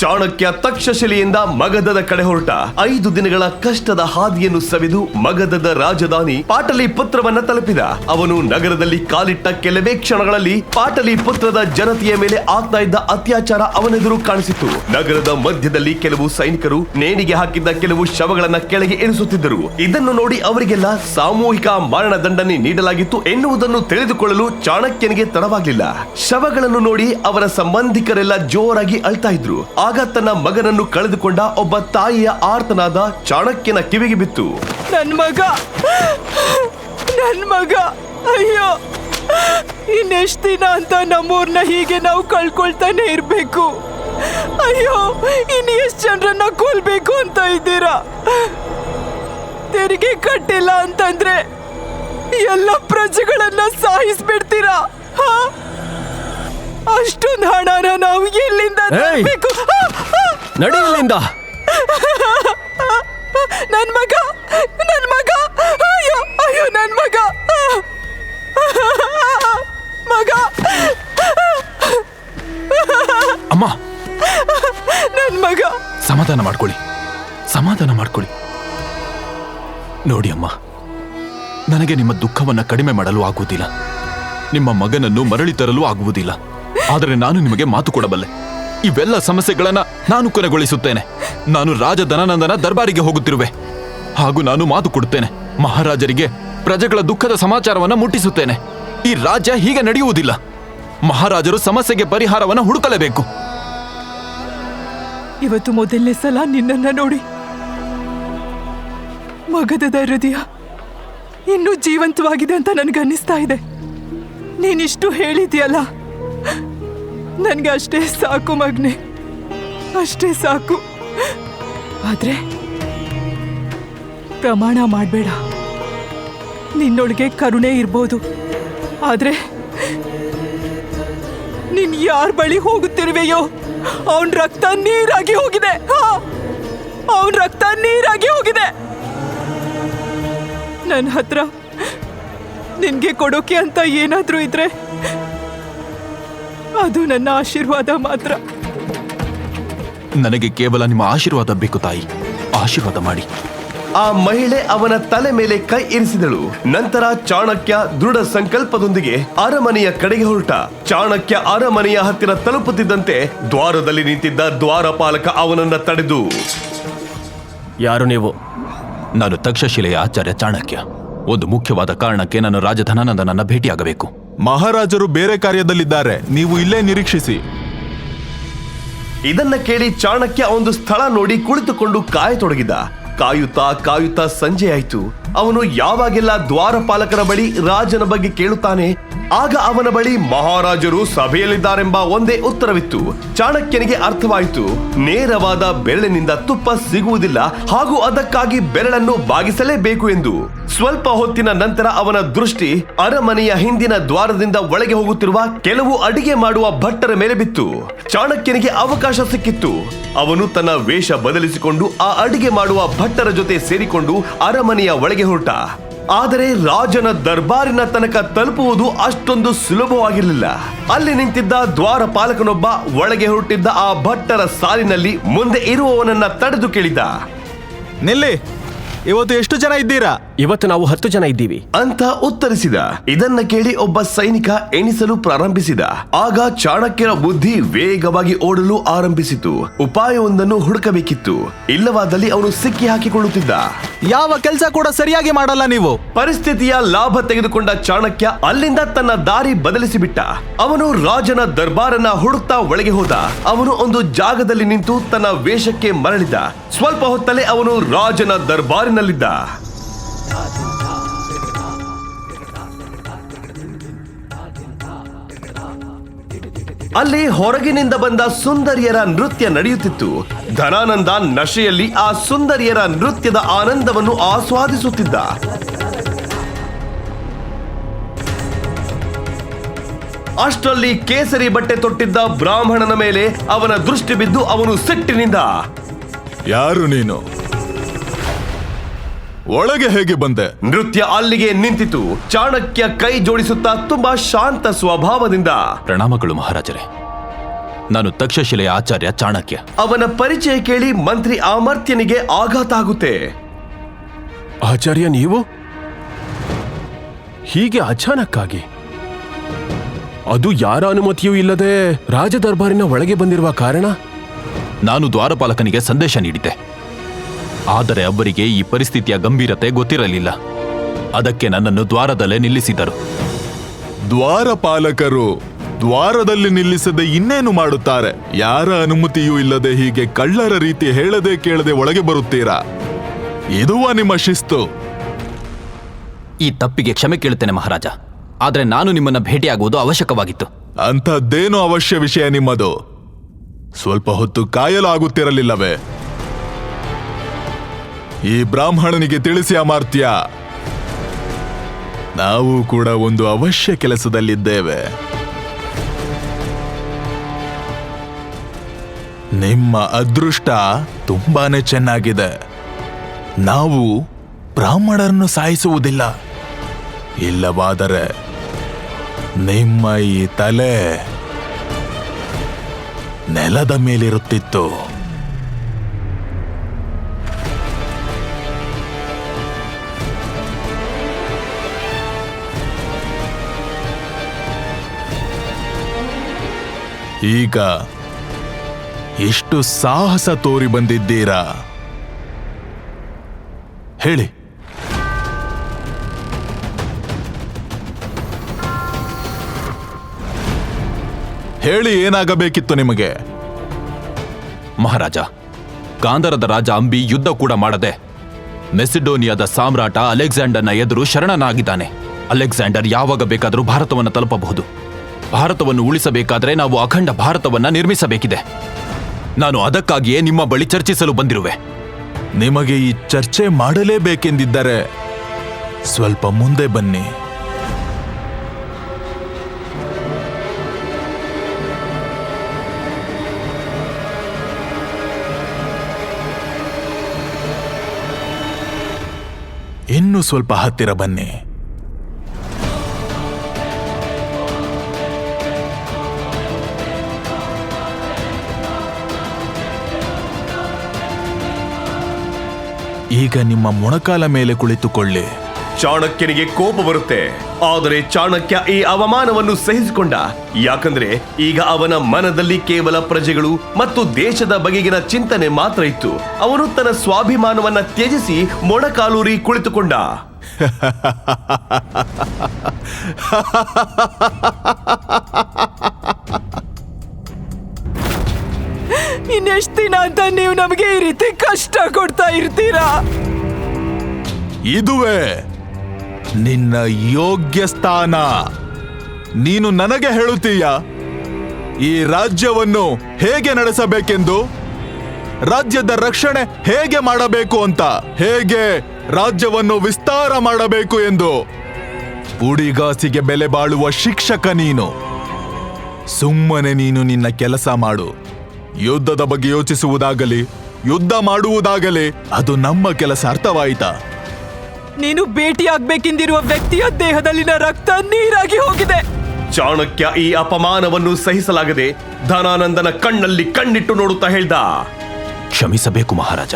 ಚಾಣಕ್ಯ ತಕ್ಷಶಿಲೆಯಿಂದ ಮಗಧದ ಕಡೆ ಹೊರಟ. ಐದು ದಿನಗಳ ಕಷ್ಟದ ಹಾದಿಯನ್ನು ಸವಿದು ಮಗಧದ ರಾಜಧಾನಿ ಪಾಟಲಿಪುತ್ರವನ್ನ ತಲುಪಿದ. ಅವನು ನಗರದಲ್ಲಿ ಕಾಲಿಟ್ಟ ಕೆಲವೇ ಕ್ಷಣಗಳಲ್ಲಿ ಪಾಟಲಿಪುತ್ರದ ಜನತೆಯ ಮೇಲೆ ಆಗ್ತಾ ಇದ್ದ ಅತ್ಯಾಚಾರ ಅವನೆದುರು ಕಾಣಿಸಿತು ನಗರದ ಮಧ್ಯದಲ್ಲಿ ಕೆಲವು ಸೈನಿಕರು ನೇಣಿಗೆ ಹಾಕಿದ್ದ ಕೆಲವು ಶವಗಳನ್ನ ಕೆಳಗೆ ಇಳಿಸುತ್ತಿದ್ದರು. ಇದನ್ನು ನೋಡಿ ಅವರಿಗೆಲ್ಲ ಸಾಮೂಹಿಕ ಮರಣದಂಡನೆ ನೀಡಲಾಗಿತ್ತು ಎನ್ನುವುದನ್ನು ತಿಳಿದುಕೊಳ್ಳಲು ಚಾಣಕ್ಯನಿಗೆ ತಡವಾಗಲಿಲ್ಲ. ಶವಗಳನ್ನು ನೋಡಿ ಅವರ ಸಂಬಂಧಿಕರೆಲ್ಲ ಜೋರಾಗಿ ಅಳ್ತಾ ಇದ್ರು. ಆಗ ತನ್ನ ಮಗನನ್ನು ಕಳೆದುಕೊಂಡ ಒಬ್ಬ ತಾಯಿಯ ಆರ್ತನಾದ ಚಾಣಕ್ಯನ ಕಿವಿಗೆ ಬಿತ್ತು. ನನ್ ಮಗ! ನನ್ ಮಗ! ಅಯ್ಯೋ! ಇನ್ನೆಷ್ಟು ದಿನ ಅಂತ ನಮ್ಮೂರ್ನ ಹೀಗೆ ನಾವು ಕಳ್ಕೊಳ್ತಾನೆ ಇರ್ಬೇಕು. ಅಯ್ಯೋ ಇನ್ ಎಷ್ಟ್ ಜನರನ್ನ ಕೊಲ್ಬೇಕು ಅಂತ ಇದ್ದೀರಾ? ತೆರಿಗೆ ಕಟ್ಟಿಲ್ಲ ಅಂತಂದ್ರೆ ಎಲ್ಲ ಪ್ರಜೆಗಳನ್ನ ಸಾಯಿಸ್ಬಿಡ್ತೀರಾ? ಹಾ? ಅಷ್ಟೊಂದ್ ಹಣನ ನಾವು ಎಲ್ಲಿಂದ ಏಯ್! ತರ್ಬೇಕು? ಆ, ಆ! ನಡಿ ಇಲ್ಲಿಂದ. ನನ್ ಮಗ ನನ್ ಮಗ ಅಯ್ಯೋ ಅಯ್ಯೋ ನನ್ ಮಗ. ಮಗ. ಅಮ್ಮ! ನನ್ ಮಗ. ಸಮಾಧಾನ ಮಾಡ್ಕೊಳ್ಳಿ. ಸಮಾಧಾನ ಮಾಡ್ಕೊಳ್ಳಿ. ನೋಡಿ ಅಮ್ಮ ನನಗೆ ನಿಮ್ಮ ದುಃಖವನ್ನ ಕಡಿಮೆ ಮಾಡಲು ಆಗುವುದಿಲ್ಲ. ನಿಮ್ಮ ಮಗನನ್ನು ಮರಳಿ ತರಲು ಆಗುವುದಿಲ್ಲ. ಆದರೆ ನಾನು ನಿಮಗೆ ಮಾತು ಕೊಡಬಲ್ಲೆ. ಇವೆಲ್ಲ ಸಮಸ್ಯೆಗಳನ್ನ ನಾನು ಕೊನೆಗೊಳಿಸುತ್ತೇನೆ. ನಾನು ರಾಜ ಧನಾನಂದನ ದರ್ಬಾರಿಗೆ ಹೋಗುತ್ತಿರುವೆ. ಹಾಗೂ ನಾನು ಮಾತು ಕೊಡುತ್ತೇನೆ. ಮಹಾರಾಜರಿಗೆ ಪ್ರಜೆಗಳ ದುಃಖದ ಸಮಾಚಾರವನ್ನು ಮುಟ್ಟಿಸುತ್ತೇನೆ. ಈ ರಾಜ್ಯ ಹೀಗೆ ನಡೆಯುವುದಿಲ್ಲ. ಮಹಾರಾಜರು ಸಮಸ್ಯೆಗೆ ಪರಿಹಾರವನ್ನು ಹುಡುಕಲೇಬೇಕು. ಇವತ್ತು ಮೊದಲನೇ ಸಲ ನಿನ್ನನ್ನ ನೋಡಿ. ಮಗದದ ಹೃದಯ ಇನ್ನೂ ಜೀವಂತವಾಗಿದೆ ಅಂತ ನನಗನ್ನಿಸ್ತಾ ಇದೆ. ನೀನಿಷ್ಟು ಹೇಳಿದ್ಯಲ್ಲ ನನಗೆ ಅಷ್ಟೇ ಸಾಕು ಮಗ್ನೆ. ಅಷ್ಟೇ ಸಾಕು. ಆದ್ರೆ ಪ್ರಮಾಣ ಮಾಡಬೇಡ. ನಿನ್ನೊಳಗೆ ಕರುಣೆ ಇರ್ಬೋದು. ಆದ್ರೆ ನೀನು ಯಾರ ಬಳಿ ಹೋಗುತ್ತಿರುವೆಯೋ, ಅವನ್ ರಕ್ತ ನೀರಾಗಿ ಹೋಗಿದೆ. ಅವನ್ ರಕ್ತ ನೀರಾಗಿ ಹೋಗಿದೆ. ನನ್ನ ಹತ್ರ ನಿನಗೆ ಕೊಡೋಕೆ ಅಂತ ಏನಾದರೂ ಇದ್ರೆ ಅದು ನನ್ನ ಆಶೀರ್ವಾದ ಮಾತ್ರ. ನನಗೆ ಕೇವಲ ನಿಮ್ಮ ಆಶೀರ್ವಾದ ಬೇಕು ತಾಯಿ. ಆಶೀರ್ವಾದ ಮಾಡಿ. ಆ ಮಹಿಳೆ ಅವನ ತಲೆ ಮೇಲೆ ಕೈ ಇರಿಸಿದಳು. ನಂತರ ಚಾಣಕ್ಯ ದೃಢ ಸಂಕಲ್ಪದೊಂದಿಗೆ ಅರಮನೆಯ ಕಡೆಗೆ ಹೊರಟ. ಚಾಣಕ್ಯ ಅರಮನೆಯ ಹತ್ತಿರ ತಲುಪುತ್ತಿದ್ದಂತೆ ದ್ವಾರದಲ್ಲಿ ನಿಂತಿದ್ದ ದ್ವಾರಪಾಲಕ ಅವನನ್ನ ತಡೆದು. ಯಾರು ನೀವು? ನಾನು ತಕ್ಷಶಿಲೆಯ ಆಚಾರ್ಯ ಚಾಣಕ್ಯ. ಒಂದು ಮುಖ್ಯವಾದ ಕಾರಣಕ್ಕೆ ನಾನು ರಾಜಧನಾನಂದನನ್ನ ಭೇಟಿಯಾಗಬೇಕು. ಮಹಾರಾಜರು ಬೇರೆ ಕಾರ್ಯದಲ್ಲಿದ್ದಾರೆ. ನೀವು ಇಲ್ಲೇ ನಿರೀಕ್ಷಿಸಿ. ಇದನ್ನ ಕೇಳಿ ಚಾಣಕ್ಯ ಒಂದು ಸ್ಥಳ ನೋಡಿ ಕುಳಿತುಕೊಂಡು ಕಾಯತೊಡಗಿದ. ಕಾಯುತ್ತಾ ಕಾಯುತ್ತಾ ಸಂಜೆ ಆಯ್ತು. ಅವನು ಯಾವಾಗೆಲ್ಲ ದ್ವಾರಪಾಲಕರ ಬಳಿ ರಾಜನ ಬಗ್ಗೆ ಕೇಳುತ್ತಾನೆ, ಆಗ ಅವನ ಬಳಿ ಮಹಾರಾಜರು ಸಭೆಯಲ್ಲಿದ್ದಾರೆಂಬ ಒಂದೇ ಉತ್ತರವಿತ್ತು. ಚಾಣಕ್ಯನಿಗೆ ಅರ್ಥವಾಯಿತು, ನೇರವಾದ ಬೆರಳಿನಿಂದ ತುಪ್ಪ ಸಿಗುವುದಿಲ್ಲ, ಹಾಗೂ ಅದಕ್ಕಾಗಿ ಬೆರಳನ್ನು ಬಾಗಿಸಲೇಬೇಕು ಎಂದು. ಸ್ವಲ್ಪ ಹೊತ್ತಿನ ನಂತರ ಅವನ ದೃಷ್ಟಿ ಅರಮನೆಯ ಹಿಂದಿನ ದ್ವಾರದಿಂದ ಒಳಗೆ ಹೋಗುತ್ತಿರುವ ಕೆಲವು ಅಡಿಗೆ ಮಾಡುವ ಭಟ್ಟರ ಮೇಲೆ ಬಿತ್ತು. ಚಾಣಕ್ಯನಿಗೆ ಅವಕಾಶ ಸಿಕ್ಕಿತ್ತು. ಅವನು ತನ್ನ ವೇಷ ಬದಲಿಸಿಕೊಂಡು ಆ ಅಡಿಗೆ ಮಾಡುವ ಭಟ್ಟರ ಜೊತೆ ಸೇರಿಕೊಂಡು ಅರಮನೆಯ ಒಳಗೆ ಹೊರಟ. ಆದರೆ ರಾಜನ ದರ್ಬಾರಿನ ತನಕ ತಲುಪುವುದು ಅಷ್ಟೊಂದು ಸುಲಭವಾಗಿರಲಿಲ್ಲ. ಅಲ್ಲಿ ನಿಂತಿದ್ದ ದ್ವಾರಪಾಲಕನೊಬ್ಬ ಒಳಗೆ ಹೊರಟಿದ್ದ ಆ ಭಟ್ಟರ ಸಾಲಿನಲ್ಲಿ ಮುಂದೆ ಇರುವವನನ್ನ ತಡೆದು ಕೇಳಿದ. ನಿಲ್ಲಿ, ಇವತ್ತು ಎಷ್ಟು ಜನ ಇದ್ದೀರಾ? ಇವತ್ತು ನಾವು ಹತ್ತು ಜನ ಇದ್ದೀವಿ. ಅಂತ ಉತ್ತರಿಸಿದ. ಇದನ್ನ ಕೇಳಿ ಒಬ್ಬ ಸೈನಿಕ ಎಣಿಸಲು ಪ್ರಾರಂಭಿಸಿದ. ಆಗ ಚಾಣಕ್ಯರ ಬುದ್ಧಿ ವೇಗವಾಗಿ ಓಡಲು ಆರಂಭಿಸಿತು. ಉಪಾಯವೊಂದನ್ನು ಹುಡುಕಬೇಕಿತ್ತು. ಇಲ್ಲವಾದಲ್ಲಿ ಅವನು ಸಿಕ್ಕಿ ಹಾಕಿಕೊಳ್ಳುತ್ತಿದ್ದ. ಯಾವ ಕೆಲಸ ಕೂಡ ಸರಿಯಾಗಿ ಮಾಡಲ್ಲ ನೀವು. ಪರಿಸ್ಥಿತಿಯ ಲಾಭ ತೆಗೆದುಕೊಂಡ ಚಾಣಕ್ಯ ಅಲ್ಲಿಂದ ತನ್ನ ದಾರಿ ಬದಲಿಸಿಬಿಟ್ಟ. ಅವನು ರಾಜನ ದರ್ಬಾರನ್ನ ಹುಡುಕ್ತಾ ಒಳಗೆ ಹೋದ. ಅವನು ಒಂದು ಜಾಗದಲ್ಲಿ ನಿಂತು ತನ್ನ ವೇಷಕ್ಕೆ ಮರಳಿದ. ಸ್ವಲ್ಪ ಹೊತ್ತಲ್ಲೇ ಅವನು ರಾಜನ ದರ್ಬಾರಿನಲ್ಲಿದ್ದ. ಅಲ್ಲಿ ಹೊರಗಿನಿಂದ ಬಂದ ಸುಂದರಿಯರ ನೃತ್ಯ ನಡೆಯುತ್ತಿತ್ತು. ಧನಾನಂದ ನಶೆಯಲ್ಲಿ ಆ ಸುಂದರಿಯರ ನೃತ್ಯದ ಆನಂದವನ್ನು ಆಸ್ವಾದಿಸುತ್ತಿದ್ದ. ಅಷ್ಟರಲ್ಲಿ ಕೇಸರಿ ಬಟ್ಟೆ ತೊಟ್ಟಿದ್ದ ಬ್ರಾಹ್ಮಣನ ಮೇಲೆ ಅವನ ದೃಷ್ಟಿ ಬಿದ್ದು ಅವನು ಸಿಟ್ಟಿನಿಂದ, ಯಾರು ನೀನು? ಒಳಗೆ ಹೇಗೆ ಬಂದೆ? ನೃತ್ಯ ಅಲ್ಲಿಗೆ ನಿಂತಿತು. ಚಾಣಕ್ಯ ಕೈ ಜೋಡಿಸುತ್ತಾ ತುಂಬಾ ಶಾಂತ ಸ್ವಭಾವದಿಂದ. ಪ್ರಣಾಮಗಳು ಮಹಾರಾಜರೇ. ನಾನು ತಕ್ಷಶಿಲೆಯ ಆಚಾರ್ಯ ಚಾಣಕ್ಯ. ಅವನ ಪರಿಚಯ ಕೇಳಿ ಮಂತ್ರಿ ಅಮರ್ತ್ಯನಿಗೆ ಆಘಾತ ಆಗುತ್ತೆ. ಆಚಾರ್ಯ ನೀವು? ಹೀಗೆ ಅಚಾನಕ್ಕಾಗಿ? ಅದು ಯಾರ ಅನುಮತಿಯೂ ಇಲ್ಲದೆ ರಾಜ ದರ್ಬಾರಿನ ಒಳಗೆ ಬಂದಿರುವ ಕಾರಣ? ನಾನು ದ್ವಾರಪಾಲಕನಿಗೆ ಸಂದೇಶ ನೀಡಿದ್ದೆ. ಆದರೆ ಅವರಿಗೆ ಈ ಪರಿಸ್ಥಿತಿಯ ಗಂಭೀರತೆ ಗೊತ್ತಿರಲಿಲ್ಲ. ಅದಕ್ಕೆ ನನ್ನನ್ನು ದ್ವಾರದಲ್ಲೇ ನಿಲ್ಲಿಸಿದರು. ದ್ವಾರಪಾಲಕರು ದ್ವಾರದಲ್ಲಿ ನಿಲ್ಲಿಸದೆ ಇನ್ನೇನು ಮಾಡುತ್ತಾರೆ? ಯಾರ ಅನುಮತಿಯೂ ಇಲ್ಲದೆ ಹೀಗೆ ಕಳ್ಳರ ರೀತಿ ಹೇಳದೆ ಕೇಳದೆ ಒಳಗೆ ಬರುತ್ತೀರಾ? ಇದುವ ನಿಮ್ಮ ಶಿಸ್ತು. ಈ ತಪ್ಪಿಗೆ ಕ್ಷಮೆ ಕೇಳುತ್ತೇನೆ ಮಹಾರಾಜ. ಆದರೆ ನಾನು ನಿಮ್ಮನ್ನ ಭೇಟಿಯಾಗುವುದು ಅವಶ್ಯಕವಾಗಿತ್ತು. ಅಂಥದ್ದೇನು ಅವಶ್ಯ ವಿಷಯ ನಿಮ್ಮದು. ಸ್ವಲ್ಪ ಹೊತ್ತು ಕಾಯಲಾಗುತ್ತಿರಲಿಲ್ಲವೇ? ಈ ಬ್ರಾಹ್ಮಣನಿಗೆ ತಿಳಿಸಿ ಅಮಾರ್ತ್ಯ. ನಾವು ಕೂಡ ಒಂದು ಅವಶ್ಯ ಕೆಲಸದಲ್ಲಿದ್ದೇವೆ. ನಿಮ್ಮ ಅದೃಷ್ಟ ತುಂಬಾನೇ ಚೆನ್ನಾಗಿದೆ. ನಾವು ಬ್ರಾಹ್ಮಣರನ್ನು ಸಾಯಿಸುವುದಿಲ್ಲ. ಇಲ್ಲವಾದರೆ ನಿಮ್ಮ ಈ ತಲೆ ನೆಲದ ಮೇಲಿರುತ್ತಿತ್ತು. ಈಗ ಎಷ್ಟು ಸಾಹಸ ತೋರಿ ಬಂದಿದ್ದೀರಾ? ಹೇಳಿ. ಹೇಳಿ ಏನಾಗಬೇಕಿತ್ತು ನಿಮಗೆ? ಮಹಾರಾಜ ಗಾಂಧರದ ರಾಜ ಅಂಬಿ ಯುದ್ಧ ಕೂಡ ಮಾಡದೆ ಮೆಸಿಡೋನಿಯಾದ ಸಾಮ್ರಾಟ ಅಲೆಕ್ಸಾಂಡರ್ನ ಎದುರು ಶರಣನಾಗಿದ್ದಾನೆ. ಅಲೆಕ್ಸಾಂಡರ್ ಯಾವಾಗ ಬೇಕಾದರೂ ಭಾರತವನ್ನು ತಲುಪಬಹುದು. ಭಾರತವನ್ನು ಉಳಿಸಬೇಕಾದರೆ ನಾವು ಅಖಂಡ ಭಾರತವನ್ನ ನಿರ್ಮಿಸಬೇಕಿದೆ. ನಾನು ಅದಕ್ಕಾಗಿಯೇ ನಿಮ್ಮ ಬಳಿ ಚರ್ಚಿಸಲು ಬಂದಿರುವೆ. ನಿಮಗೆ ಈ ಚರ್ಚೆ ಮಾಡಲೇಬೇಕೆಂದಿದ್ದರೆ ಸ್ವಲ್ಪ ಮುಂದೆ ಬನ್ನಿ. ಇನ್ನು ಸ್ವಲ್ಪ ಹತ್ತಿರ ಬನ್ನಿ. ಈಗ ನಿಮ್ಮ ಮೊಣಕಾಲ ಮೇಲೆ ಕುಳಿತುಕೊಳ್ಳಿ. ಚಾಣಕ್ಯನಿಗೆ ಕೋಪ ಬರುತ್ತೆ. ಆದರೆ ಚಾಣಕ್ಯ ಈ ಅವಮಾನವನ್ನು ಸಹಿಸಿಕೊಂಡ. ಯಾಕಂದ್ರೆ ಈಗ ಅವನ ಮನದಲ್ಲಿ ಕೇವಲ ಪ್ರಜೆಗಳು ಮತ್ತು ದೇಶದ ಬಗೆಗಿನ ಚಿಂತನೆ ಮಾತ್ರ ಇತ್ತು. ಅವನು ತನ್ನ ಸ್ವಾಭಿಮಾನವನ್ನ ತ್ಯಜಿಸಿ ಮೊಣಕಾಲೂರಿ ಕುಳಿತುಕೊಂಡ. ಇನ್ನೆಷ್ಟು ದಿನ ಅಂತ ನೀವು ನಮಗೆ ಈ ರೀತಿ ಕಷ್ಟ ಕೊಡ್ತಾ ಇರ್ತೀರಾ? ಇದುವೇ ನಿನ್ನ ಯೋಗ್ಯ ಸ್ಥಾನ. ನೀನು ನನಗೆ ಹೇಳುತ್ತೀಯ? ಈ ರಾಜ್ಯವನ್ನು ಹೇಗೆ ನಡೆಸಬೇಕೆಂದು? ರಾಜ್ಯದ ರಕ್ಷಣೆ ಹೇಗೆ ಮಾಡಬೇಕು ಅಂತ? ಹೇಗೆ ರಾಜ್ಯವನ್ನು ವಿಸ್ತಾರ ಮಾಡಬೇಕು ಎಂದು? ಪುಡಿಗಾಸಿಗೆ ಬೆಲೆ ಬಾಳುವ ಶಿಕ್ಷಕ ನೀನು. ಸುಮ್ಮನೆ ನೀನು ನಿನ್ನ ಕೆಲಸ ಮಾಡು. ಯುದ್ಧದ ಬಗ್ಗೆ ಯೋಚಿಸುವುದಾಗಲಿ ಯುದ್ಧ ಮಾಡುವುದಾಗಲಿ ಅದು ನಮ್ಮ ಕೆಲಸ ಅರ್ಥವಾಯಿತ? ನೀನು ಭೇಟಿಯಾಗಬೇಕೆಂದಿರುವ ವ್ಯಕ್ತಿಯ ದೇಹದಲ್ಲಿನ ರಕ್ತ ನೀರಾಗಿ ಹೋಗಿದೆ. ಚಾಣಕ್ಯ ಈ ಅಪಮಾನವನ್ನು ಸಹಿಸಲಾಗದೆ ಧನಾನಂದನ ಕಣ್ಣಲ್ಲಿ ಕಣ್ಣಿಟ್ಟು ನೋಡುತ್ತಾ ಹೇಳ್ದ? ಕ್ಷಮಿಸಬೇಕು ಮಹಾರಾಜ.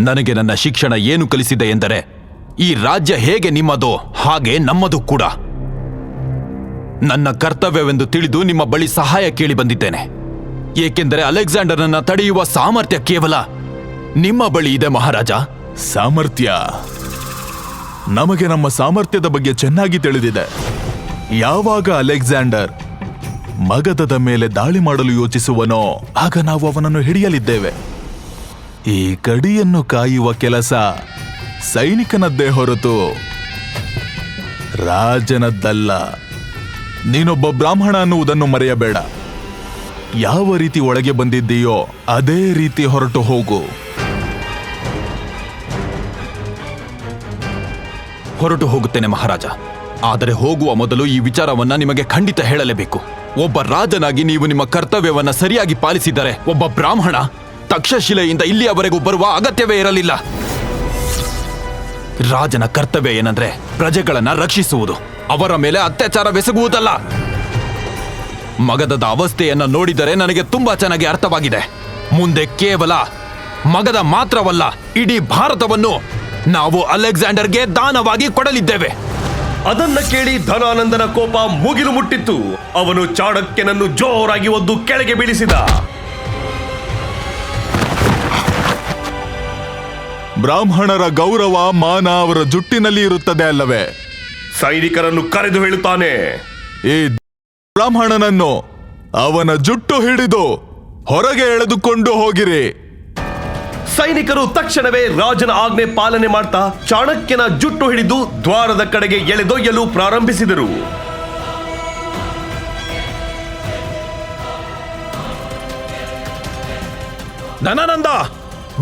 ನನಗೆ ನನ್ನ ಶಿಕ್ಷಣ ಏನು ಕಲಿಸಿದೆ ಎಂದರೆ ಈ ರಾಜ್ಯ ಹೇಗೆ ನಿಮ್ಮದೋ ಹಾಗೆ ನಮ್ಮದು ಕೂಡ. ನನ್ನ ಕರ್ತವ್ಯವೆಂದು ತಿಳಿದು ನಿಮ್ಮ ಬಳಿ ಸಹಾಯ ಕೇಳಿ ಬಂದಿದ್ದೇನೆ. ಏಕೆಂದರೆ ಅಲೆಕ್ಸಾಂಡರ್ನನ್ನ ತಡೆಯುವ ಸಾಮರ್ಥ್ಯ ಕೇವಲ ನಿಮ್ಮ ಬಳಿ ಇದೆ, ಮಹಾರಾಜ. ಸಾಮರ್ಥ್ಯ. ನಮಗೆ ನಮ್ಮ ಸಾಮರ್ಥ್ಯದ ಬಗ್ಗೆ ಚೆನ್ನಾಗಿ ತಿಳಿದಿದೆ. ಯಾವಾಗ ಅಲೆಕ್ಸಾಂಡರ್ ಮಗದದ ಮೇಲೆ ದಾಳಿ ಮಾಡಲು ಯೋಚಿಸುವನೋ, ಆಗ ನಾವು ಅವನನ್ನು ಹಿಡಿಯಲಿದ್ದೇವೆ. ಈ ಗಡಿಯನ್ನು ಕಾಯುವ ಕೆಲಸ ಸೈನಿಕನದ್ದೇ ಹೊರತು ರಾಜನದ್ದಲ್ಲ. ನೀನೊಬ್ಬ ಬ್ರಾಹ್ಮಣ ಅನ್ನುವುದನ್ನು ಮರೆಯಬೇಡ. ಯಾವ ರೀತಿ ಒಳಗೆ ಬಂದಿದ್ದೀಯೋ ಅದೇ ರೀತಿ ಹೊರಟು ಹೋಗು. ಹೊರಟು ಹೋಗುತ್ತೇನೆ ಮಹಾರಾಜ. ಆದರೆ ಹೋಗುವ ಮೊದಲು ಈ ವಿಚಾರವನ್ನ ನಿಮಗೆ ಖಂಡಿತ ಹೇಳಲೇಬೇಕು. ಒಬ್ಬ ರಾಜನಾಗಿ ನೀವು ನಿಮ್ಮ ಕರ್ತವ್ಯವನ್ನ ಸರಿಯಾಗಿ ಪಾಲಿಸಿದರೆ ಒಬ್ಬ ಬ್ರಾಹ್ಮಣ ತಕ್ಷಶಿಲೆಯಿಂದ ಇಲ್ಲಿಯವರೆಗೂ ಬರುವ ಅಗತ್ಯವೇ ಇರಲಿಲ್ಲ. ರಾಜನ ಕರ್ತವ್ಯ ಏನಂದ್ರೆ ಪ್ರಜೆಗಳನ್ನ ರಕ್ಷಿಸುವುದು. ಅವರ ಮೇಲೆ ಅತ್ಯಾಚಾರವೆಸಗುವುದಲ್ಲ. ಮಗದದ ಅವಸ್ಥೆಯನ್ನ ನೋಡಿದರೆ ನನಗೆ ತುಂಬಾ ಚೆನ್ನಾಗಿ ಅರ್ಥವಾಗಿದೆ. ಮುಂದೆ ಕೇವಲ ಮಗದ ಮಾತ್ರವಲ್ಲ ಇಡೀ ಭಾರತವನ್ನು ನಾವು ಅಲೆಕ್ಸಾಂಡರ್ಗೆ ದಾನವಾಗಿ ಕೊಡಲಿದ್ದೇವೆ. ಅದನ್ನ ಕೇಳಿ ಧನಾನಂದನ ಕೋಪ ಮುಗಿಲು ಮುಟ್ಟಿತ್ತು. ಅವನು ಚಾಣಕ್ಯನನ್ನು ಜೋರಾಗಿ ಒದ್ದು ಕೆಳಗೆ ಬೀಳಿಸಿದ. ಬ್ರಾಹ್ಮಣರ ಗೌರವ ಮಾನ ಅವರ ಜುಟ್ಟಿನಲ್ಲಿ ಇರುತ್ತದೆ ಅಲ್ಲವೇ? ಸೈನಿಕರನ್ನು ಕರೆದು ಹೇಳುತ್ತಾನೆ. ಈ ಬ್ರಾಹ್ಮಣನನ್ನು ಅವನ ಜುಟ್ಟು ಹಿಡಿದು ಹೊರಗೆ ಎಳೆದುಕೊಂಡು ಹೋಗಿರಿ. ಸೈನಿಕರು ತಕ್ಷಣವೇ ರಾಜನ ಆಜ್ಞೆ ಪಾಲನೆ ಮಾಡ್ತಾ ಚಾಣಕ್ಯನ ಜುಟ್ಟು ಹಿಡಿದು ದ್ವಾರದ ಕಡೆಗೆ ಎಳೆದೊಯ್ಯಲು ಪ್ರಾರಂಭಿಸಿದರು. ನನನಂದ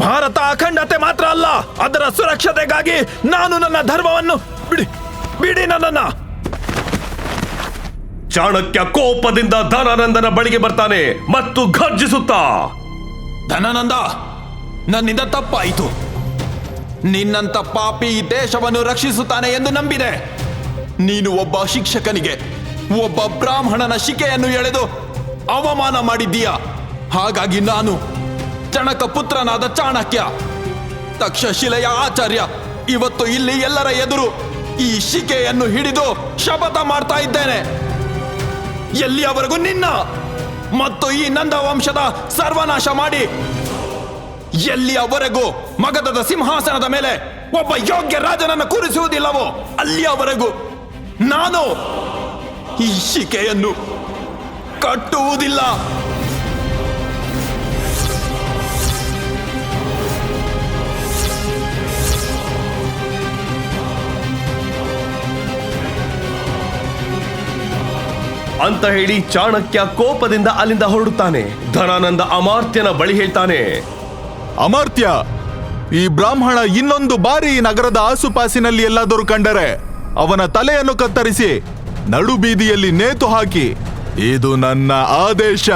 ಭಾರತ ಅಖಂಡತೆ ಮಾತ್ರ ಅಲ್ಲ ಅದರ ಸುರಕ್ಷತೆಗಾಗಿ ನಾನು ನನ್ನ ಧರ್ಮವನ್ನು ಬಿಡಿ ಬಿಡಿ ನನ್ನನ್ನ. ಚಾಣಕ್ಯ ಕೋಪದಿಂದ ಧನಾನಂದನ ಬಳಿಗೆ ಬರ್ತಾನೆ ಮತ್ತು ಘರ್ಜಿಸುತ್ತಾ, ಧನಾನಂದ, ನನ್ನಿಂದ ತಪ್ಪಾಯಿತು. ನಿನ್ನಂತ ಪಾಪಿ ಈ ದೇಶವನ್ನು ರಕ್ಷಿಸುತ್ತಾನೆ ಎಂದು ನಂಬಿದೆ. ನೀನು ಒಬ್ಬ ಶಿಕ್ಷಕನಿಗೆ, ಒಬ್ಬ ಬ್ರಾಹ್ಮಣನ ಶಿಕೆಯನ್ನು ಎಳೆದು ಅವಮಾನ ಮಾಡಿದ್ದೀಯ? ಹಾಗಾಗಿ ನಾನು ಚಣಕ ಪುತ್ರನಾದ ಚಾಣಕ್ಯ, ತಕ್ಷಶಿಲೆಯ ಆಚಾರ್ಯ, ಇವತ್ತು ಇಲ್ಲಿ ಎಲ್ಲರ ಎದುರು ಈ ಶಿಕೆಯನ್ನು ಹಿಡಿದು ಶಪಥ ಮಾಡ್ತಾ ಇದ್ದೇನೆ. ಎಲ್ಲಿಯವರೆಗೂ ನಿನ್ನ ಮತ್ತು ಈ ನಂದ ವಂಶದ ಸರ್ವನಾಶ ಮಾಡಿ ಎಲ್ಲಿಯವರೆಗೂ ಮಗಧದ ಸಿಂಹಾಸನದ ಮೇಲೆ ಒಬ್ಬ ಯೋಗ್ಯ ರಾಜನನ್ನು ಕೂರಿಸುವುದಿಲ್ಲವೋ ಅಲ್ಲಿಯವರೆಗೂ ನಾನು ಈ ಶಿಕೆಯನ್ನು ಕಟ್ಟುವುದಿಲ್ಲ. ಅಂತ ಹೇಳಿ ಚಾಣಕ್ಯ ಕೋಪದಿಂದ ಅಲ್ಲಿಂದ ಹೊರಡುತ್ತಾನೆ. ಧನಾನಂದ ಅಮಾರ್ತ್ಯನ ಬಳಿ ಹೇಳ್ತಾನೆ, ಅಮಾರ್ತ್ಯ, ಈ ಬ್ರಾಹ್ಮಣ ಇನ್ನೊಂದು ಬಾರಿ ನಗರದ ಆಸುಪಾಸಿನಲ್ಲಿ ಎಲ್ಲಾದರೂ ಕಂಡರೆ ಅವನ ತಲೆಯನ್ನು ಕತ್ತರಿಸಿ ನಡು ಬೀದಿಯಲ್ಲಿ ನೇತು ಹಾಕಿ, ಇದು ನನ್ನ ಆದೇಶ.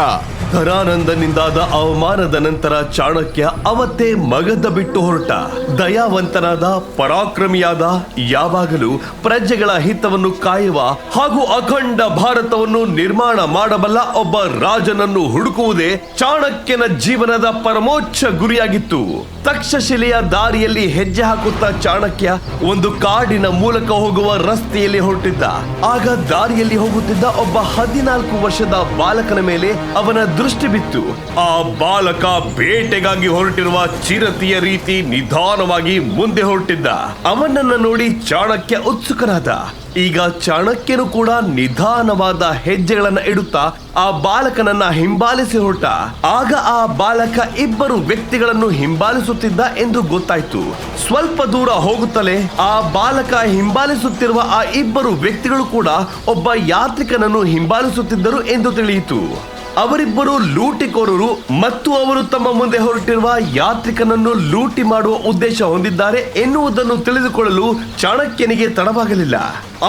ಧನಾನಂದನಿಂದಾದ ಅವಮಾನದ ನಂತರ ಚಾಣಕ್ಯ ಅವತ್ತೇ ಮಗದ ಬಿಟ್ಟು ಹೊರಟ. ದಯಾವಂತನಾದ, ಪರಾಕ್ರಮಿಯಾದ, ಯಾವಾಗಲೂ ಪ್ರಜೆಗಳ ಹಿತವನ್ನು ಕಾಯುವ ಹಾಗೂ ಅಖಂಡ ಭಾರತವನ್ನು ನಿರ್ಮಾಣ ಮಾಡಬಲ್ಲ ಒಬ್ಬ ರಾಜನನ್ನು ಹುಡುಕುವುದೇ ಚಾಣಕ್ಯನ ಜೀವನದ ಪರಮೋಚ್ಚ ಗುರಿಯಾಗಿತ್ತು. ತಕ್ಷಶಿಲೆಯ ದಾರಿಯಲ್ಲಿ ಹೆಜ್ಜೆ ಹಾಕುತ್ತಾ ಚಾಣಕ್ಯ ಒಂದು ಕಾಡಿನ ಮೂಲಕ ಹೋಗುವ ರಸ್ತೆಯಲ್ಲಿ ಹೊರಟಿದ್ದ. ಆಗ ದಾರಿಯಲ್ಲಿ ಹೋಗುತ್ತಿದ್ದ ಒಬ್ಬ ಹದಿನಾಲ್ಕು ವರ್ಷದ ಬಾಲಕನ ಮೇಲೆ ಅವನ ದೃಷ್ಟಿ ಬಿತ್ತು. ಆ ಬಾಲಕ ಬೇಟೆಗಾಗಿ ಹೊರಟಿರುವ ಚಿರತೆಯ ರೀತಿ ನಿಧಾನವಾಗಿ ಮುಂದೆ ಹೊರಟಿದ್ದ. ಅವನನ್ನ ನೋಡಿ ಚಾಣಕ್ಯ ಉತ್ಸುಕನಾದ. ಈಗ ಚಾಣಕ್ಯನು ಕೂಡ ನಿಧಾನವಾದ ಹೆಜ್ಜೆಗಳನ್ನ ಇಡುತ್ತಾ ಆ ಬಾಲಕನನ್ನ ಹಿಂಬಾಲಿಸಿ ಹೊರಟ. ಆಗ ಆ ಬಾಲಕ ಇಬ್ಬರು ವ್ಯಕ್ತಿಗಳನ್ನು ಹಿಂಬಾಲಿಸುತ್ತಿದ್ದ ಎಂದು ಗೊತ್ತಾಯ್ತು. ಸ್ವಲ್ಪ ದೂರ ಹೋಗುತ್ತಲೇ ಆ ಬಾಲಕ ಹಿಂಬಾಲಿಸುತ್ತಿರುವ ಆ ಇಬ್ಬರು ವ್ಯಕ್ತಿಗಳು ಕೂಡ ಒಬ್ಬ ಯಾತ್ರಿಕನನ್ನು ಹಿಂಬಾಲಿಸುತ್ತಿದ್ದರು ಎಂದು ತಿಳಿಯಿತು. ಅವರಿಬ್ಬರು ಲೂಟಿಕೋರರು ಮತ್ತು ಅವರು ತಮ್ಮ ಮುಂದೆ ಹೊರಟಿರುವ ಯಾತ್ರಿಕನನ್ನು ಲೂಟಿ ಮಾಡುವ ಉದ್ದೇಶ ಹೊಂದಿದ್ದಾರೆ ಎನ್ನುವುದನ್ನು ತಿಳಿದುಕೊಳ್ಳಲು ಚಾಣಕ್ಯನಿಗೆ ತಡವಾಗಲಿಲ್ಲ.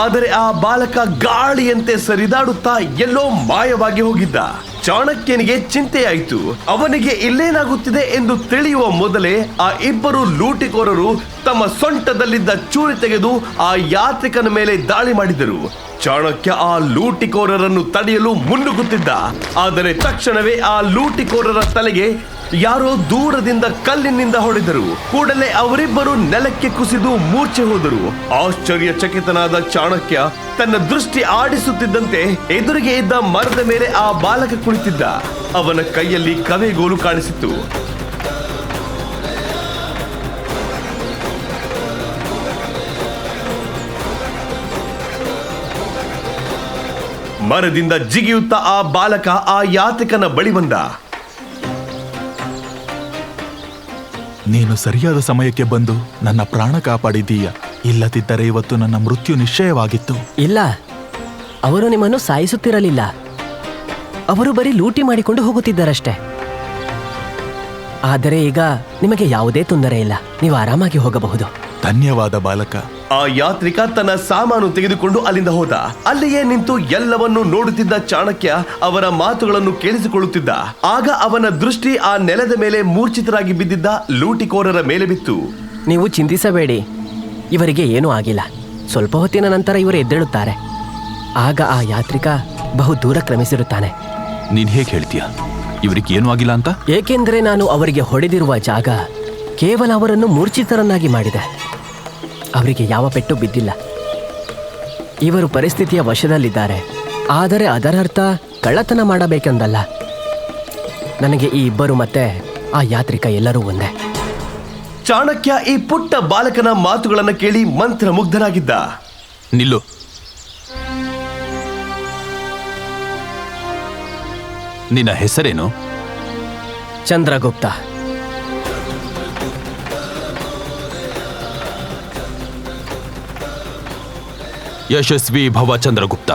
ಆದರೆ ಆ ಬಾಲಕ ಗಾಳಿಯಂತೆ ಸರಿದಾಡುತ್ತಾ ಎಲ್ಲೋ ಮಾಯವಾಗಿ ಹೋಗಿದ್ದ. ಚಾಣಕ್ಯನಿಗೆ ಚಿಂತೆಯಾಯಿತು. ಅವನಿಗೆ ಇಲ್ಲೇನಾಗುತ್ತಿದೆ ಎಂದು ತಿಳಿಯುವ ಮೊದಲೇ ಆ ಇಬ್ಬರು ಲೂಟಿಕೋರರು ತಮ್ಮ ಸೊಂಟದಲ್ಲಿದ್ದ ಚೂರಿ ತೆಗೆದು ಆ ಯಾತ್ರಿಕನ ಮೇಲೆ ದಾಳಿ ಮಾಡಿದರು. ಚಾಣಕ್ಯ ಆ ಲೂಟಿಕೋರರನ್ನು ತಡೆಯಲು ಮುನ್ನುಗ್ಗುತ್ತಿದ್ದ. ಆದರೆ ತಕ್ಷಣವೇ ಆ ಲೂಟಿಕೋರರ ತಲೆಗೆ ಯಾರೋ ದೂರದಿಂದ ಕಲ್ಲಿನಿಂದ ಹೊಡೆದರು. ಕೂಡಲೇ ಅವರಿಬ್ಬರು ನೆಲಕ್ಕೆ ಕುಸಿದು ಮೂರ್ಛೆ ಹೋದರು. ಆಶ್ಚರ್ಯಚಕಿತನಾದ ಚಾಣಕ್ಯ ತನ್ನ ದೃಷ್ಟಿ ಆಡಿಸುತ್ತಿದ್ದಂತೆ ಎದುರಿಗೆ ಇದ್ದ ಮರದ ಮೇಲೆ ಆ ಬಾಲಕ ಕುಳಿತಿದ್ದ. ಅವನ ಕೈಯಲ್ಲಿ ಕವೆಗೋಲು ಕಾಣಿಸಿತು ಮರದಿಂದ ಜಿಗಿಯುತ್ತಾ ಆ ಬಾಲಕ ಆ ಯಾತಕನ ಬಳಿ ಬಂದ. ನೀನು ಸರಿಯಾದ ಸಮಯಕ್ಕೆ ಬಂದು ನನ್ನ ಪ್ರಾಣ ಕಾಪಾಡಿದ್ದೀಯ. ಇಲ್ಲದಿದ್ದರೆ ಇವತ್ತು ನನ್ನ ಮೃತ್ಯು ನಿಶ್ಚಯವಾಗಿತ್ತು. ಇಲ್ಲ. ಅವರು ನಿಮ್ಮನ್ನು ಸಾಯಿಸುತ್ತಿರಲಿಲ್ಲ. ಅವರು ಬರೀ ಲೂಟಿ ಮಾಡಿಕೊಂಡು ಹೋಗುತ್ತಿದ್ದರಷ್ಟೇ. ಆದರೆ ಈಗ ನಿಮಗೆ ಯಾವುದೇ ತೊಂದರೆ ಇಲ್ಲ. ನೀವು ಆರಾಮಾಗಿ ಹೋಗಬಹುದು. ಧನ್ಯವಾದ ಬಾಲಕ. ಆ ಯಾತ್ರಿಕ ತನ್ನ ಸಾಮಾನು ತೆಗೆದುಕೊಂಡು ಅಲ್ಲಿಂದ ಹೋದ. ಅಲ್ಲಿಯೇ ನಿಂತು ಎಲ್ಲವನ್ನು ನೋಡುತ್ತಿದ್ದ ಚಾಣಕ್ಯ ಅವರ ಮಾತುಗಳನ್ನು ಕೇಳಿಸಿಕೊಳ್ಳುತ್ತಿದ್ದ. ಆಗ ಅವನ ದೃಷ್ಟಿ ಆ ನೆಲದ ಮೇಲೆ ಮೂರ್ಛಿತರಾಗಿ ಬಿದ್ದಿದ್ದ ಲೂಟಿಕೋರರ ಮೇಲೆ ಬಿತ್ತು. ನೀವು ಚಿಂತಿಸಬೇಡಿ. ಇವರಿಗೆ ಏನೂ ಆಗಿಲ್ಲ. ಸ್ವಲ್ಪ ಹೊತ್ತಿನ ನಂತರ ಇವರು ಎದ್ದೇಳುತ್ತಾರೆ. ಆಗ ಆ ಯಾತ್ರಿಕ ಬಹು ದೂರ ಕ್ರಮಿಸಿರುತ್ತಾನೆ. ನೀನ್ ಹೇಗೆ ಹೇಳ್ತೀಯ? ಇವರಿಗೆ ಏನೂ ಆಗಿಲ್ಲ ಅಂತ? ಏಕೆಂದರೆ ನಾನು ಅವರಿಗೆ ಹೊಡೆದಿರುವ ಜಾಗ ಕೇವಲ ಅವರನ್ನು ಮೂರ್ಛಿತರನ್ನಾಗಿ ಮಾಡಿದೆ. ಅವರಿಗೆ ಯಾವ ಪೆಟ್ಟು ಬಿದ್ದಿಲ್ಲ. ಇವರು ಪರಿಸ್ಥಿತಿಯ ವಶದಲ್ಲಿದ್ದಾರೆ. ಆದರೆ ಅದರರ್ಥ ಕಳ್ಳತನ ಮಾಡಬೇಕೆಂದಲ್ಲ. ನನಗೆ ಈ ಇಬ್ಬರು ಮತ್ತೆ ಆ ಯಾತ್ರಿಕ ಎಲ್ಲರೂ ಒಂದೇ. ಚಾಣಕ್ಯ ಈ ಪುಟ್ಟ ಬಾಲಕನ ಮಾತುಗಳನ್ನು ಕೇಳಿ ಮಂತ್ರಮುಗ್ಧನಾಗಿದ್ದ ನಿಲ್ಲು. ನಿನ್ನ ಹೆಸರೇನು? ಚಂದ್ರಗುಪ್ತ. ಯಶಸ್ವಿ ಭವ ಚಂದ್ರಗುಪ್ತ.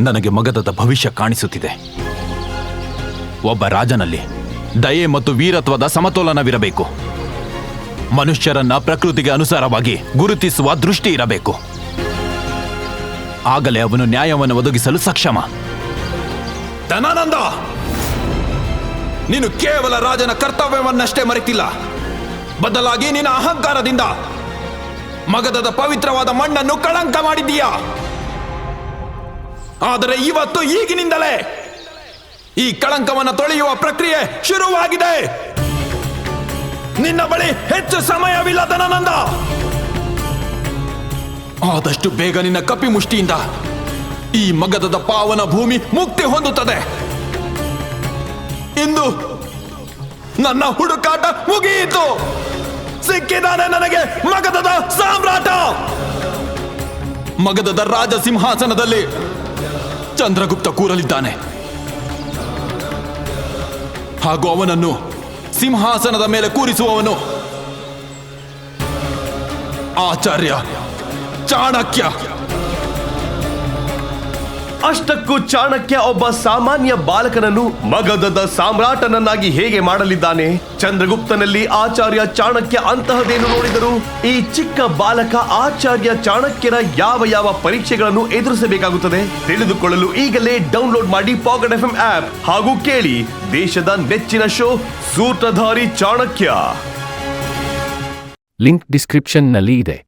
ನನಗೆ ಮಗದದ ಭವಿಷ್ಯ ಕಾಣಿಸುತ್ತಿದೆ. ಒಬ್ಬ ರಾಜನಲ್ಲಿ ದಯೆ ಮತ್ತು ವೀರತ್ವದ ಸಮತೋಲನವಿರಬೇಕು. ಮನುಷ್ಯರನ್ನ ಪ್ರಕೃತಿಗೆ ಅನುಸಾರವಾಗಿ ಗುರುತಿಸುವ ದೃಷ್ಟಿ ಇರಬೇಕು. ಆಗಲೇ ಅವನು ನ್ಯಾಯವನ್ನು ಒದಗಿಸಲು ಸಕ್ಷಮ. ಧನಾನಂದ! ನೀನು ಕೇವಲ ರಾಜನ ಕರ್ತವ್ಯವನ್ನಷ್ಟೇ ಮರೆತಿಲ್ಲ. ಬದಲಾಗಿ ನಿನ್ನ ಅಹಂಕಾರದಿಂದ ಮಗದದ ಪವಿತ್ರವಾದ ಮಣ್ಣನ್ನು ಕಳಂಕ ಮಾಡಿದ್ದೀಯಾ. ಆದರೆ ಇವತ್ತು ಈಗಿನಿಂದಲೇ ಈ ಕಳಂಕವನ್ನು ತೊಳೆಯುವ ಪ್ರಕ್ರಿಯೆ ಶುರುವಾಗಿದೆ. ನಿನ್ನ ಬಳಿ ಹೆಚ್ಚು ಸಮಯವಿಲ್ಲ ಧನಾನಂದ! ಆದಷ್ಟು ಬೇಗ ನಿನ್ನ ಕಪಿ ಮುಷ್ಟಿಯಿಂದ ಈ ಮಗದದ ಪಾವನ ಭೂಮಿ ಮುಕ್ತಿ ಹೊಂದುತ್ತದೆ. ಇಂದು ನನ್ನ ಹುಡುಕಾಟ ಮುಗಿಯಿತು. ಸಿಕ್ಕಿದಾನೆ ನನಗೆ ಮಗದದ ಸಾಮ್ರಾಟ. ಮಗದದ ರಾಜ ಸಿಂಹಾಸನದಲ್ಲಿ ಚಂದ್ರಗುಪ್ತ ಕೂರಲಿದ್ದಾನೆ. ಹಾಗೂ ಅವನನ್ನು ಸಿಂಹಾಸನದ ಮೇಲೆ ಕೂರಿಸುವವನು ಆಚಾರ್ಯ ಚಾಣಕ್ಯ. ಅಷ್ಟಕ್ಕೂ ಚಾಣಕ್ಯ ಒಬ್ಬ ಸಾಮಾನ್ಯ ಬಾಲಕನನ್ನು ಮಗಧದ ಸಾಮ್ರಾಟನನ್ನಾಗಿ ಹೇಗೆ ಮಾಡಲಿದ್ದಾನೆ? ಚಂದ್ರಗುಪ್ತನಲ್ಲಿ ಆಚಾರ್ಯ ಚಾಣಕ್ಯ ಅಂತಹದೇನು ನೋಡಿದರು? ಈ ಚಿಕ್ಕ ಬಾಲಕ ಆಚಾರ್ಯ ಚಾಣಕ್ಯರ ಯಾವ ಯಾವ ಪರೀಕ್ಷೆಗಳನ್ನು ಎದುರಿಸಬೇಕಾಗುತ್ತದೆ? ತಿಳಿದುಕೊಳ್ಳಲು ಈಗಲೇ ಡೌನ್ಲೋಡ್ ಮಾಡಿ ಪಾಕೆಟ್ ಎಫ್ ಆಪ್ ಹಾಗೂ ಕೇಳಿ ದೇಶದ ನೆಚ್ಚಿನ ಶೋ ಸೂತ್ರಧಾರಿ ಚಾಣಕ್ಯ. ಲಿಂಕ್ ಡಿಸ್ಕ್ರಿಪ್ಷನ್ನಲ್ಲಿ ಇದೆ.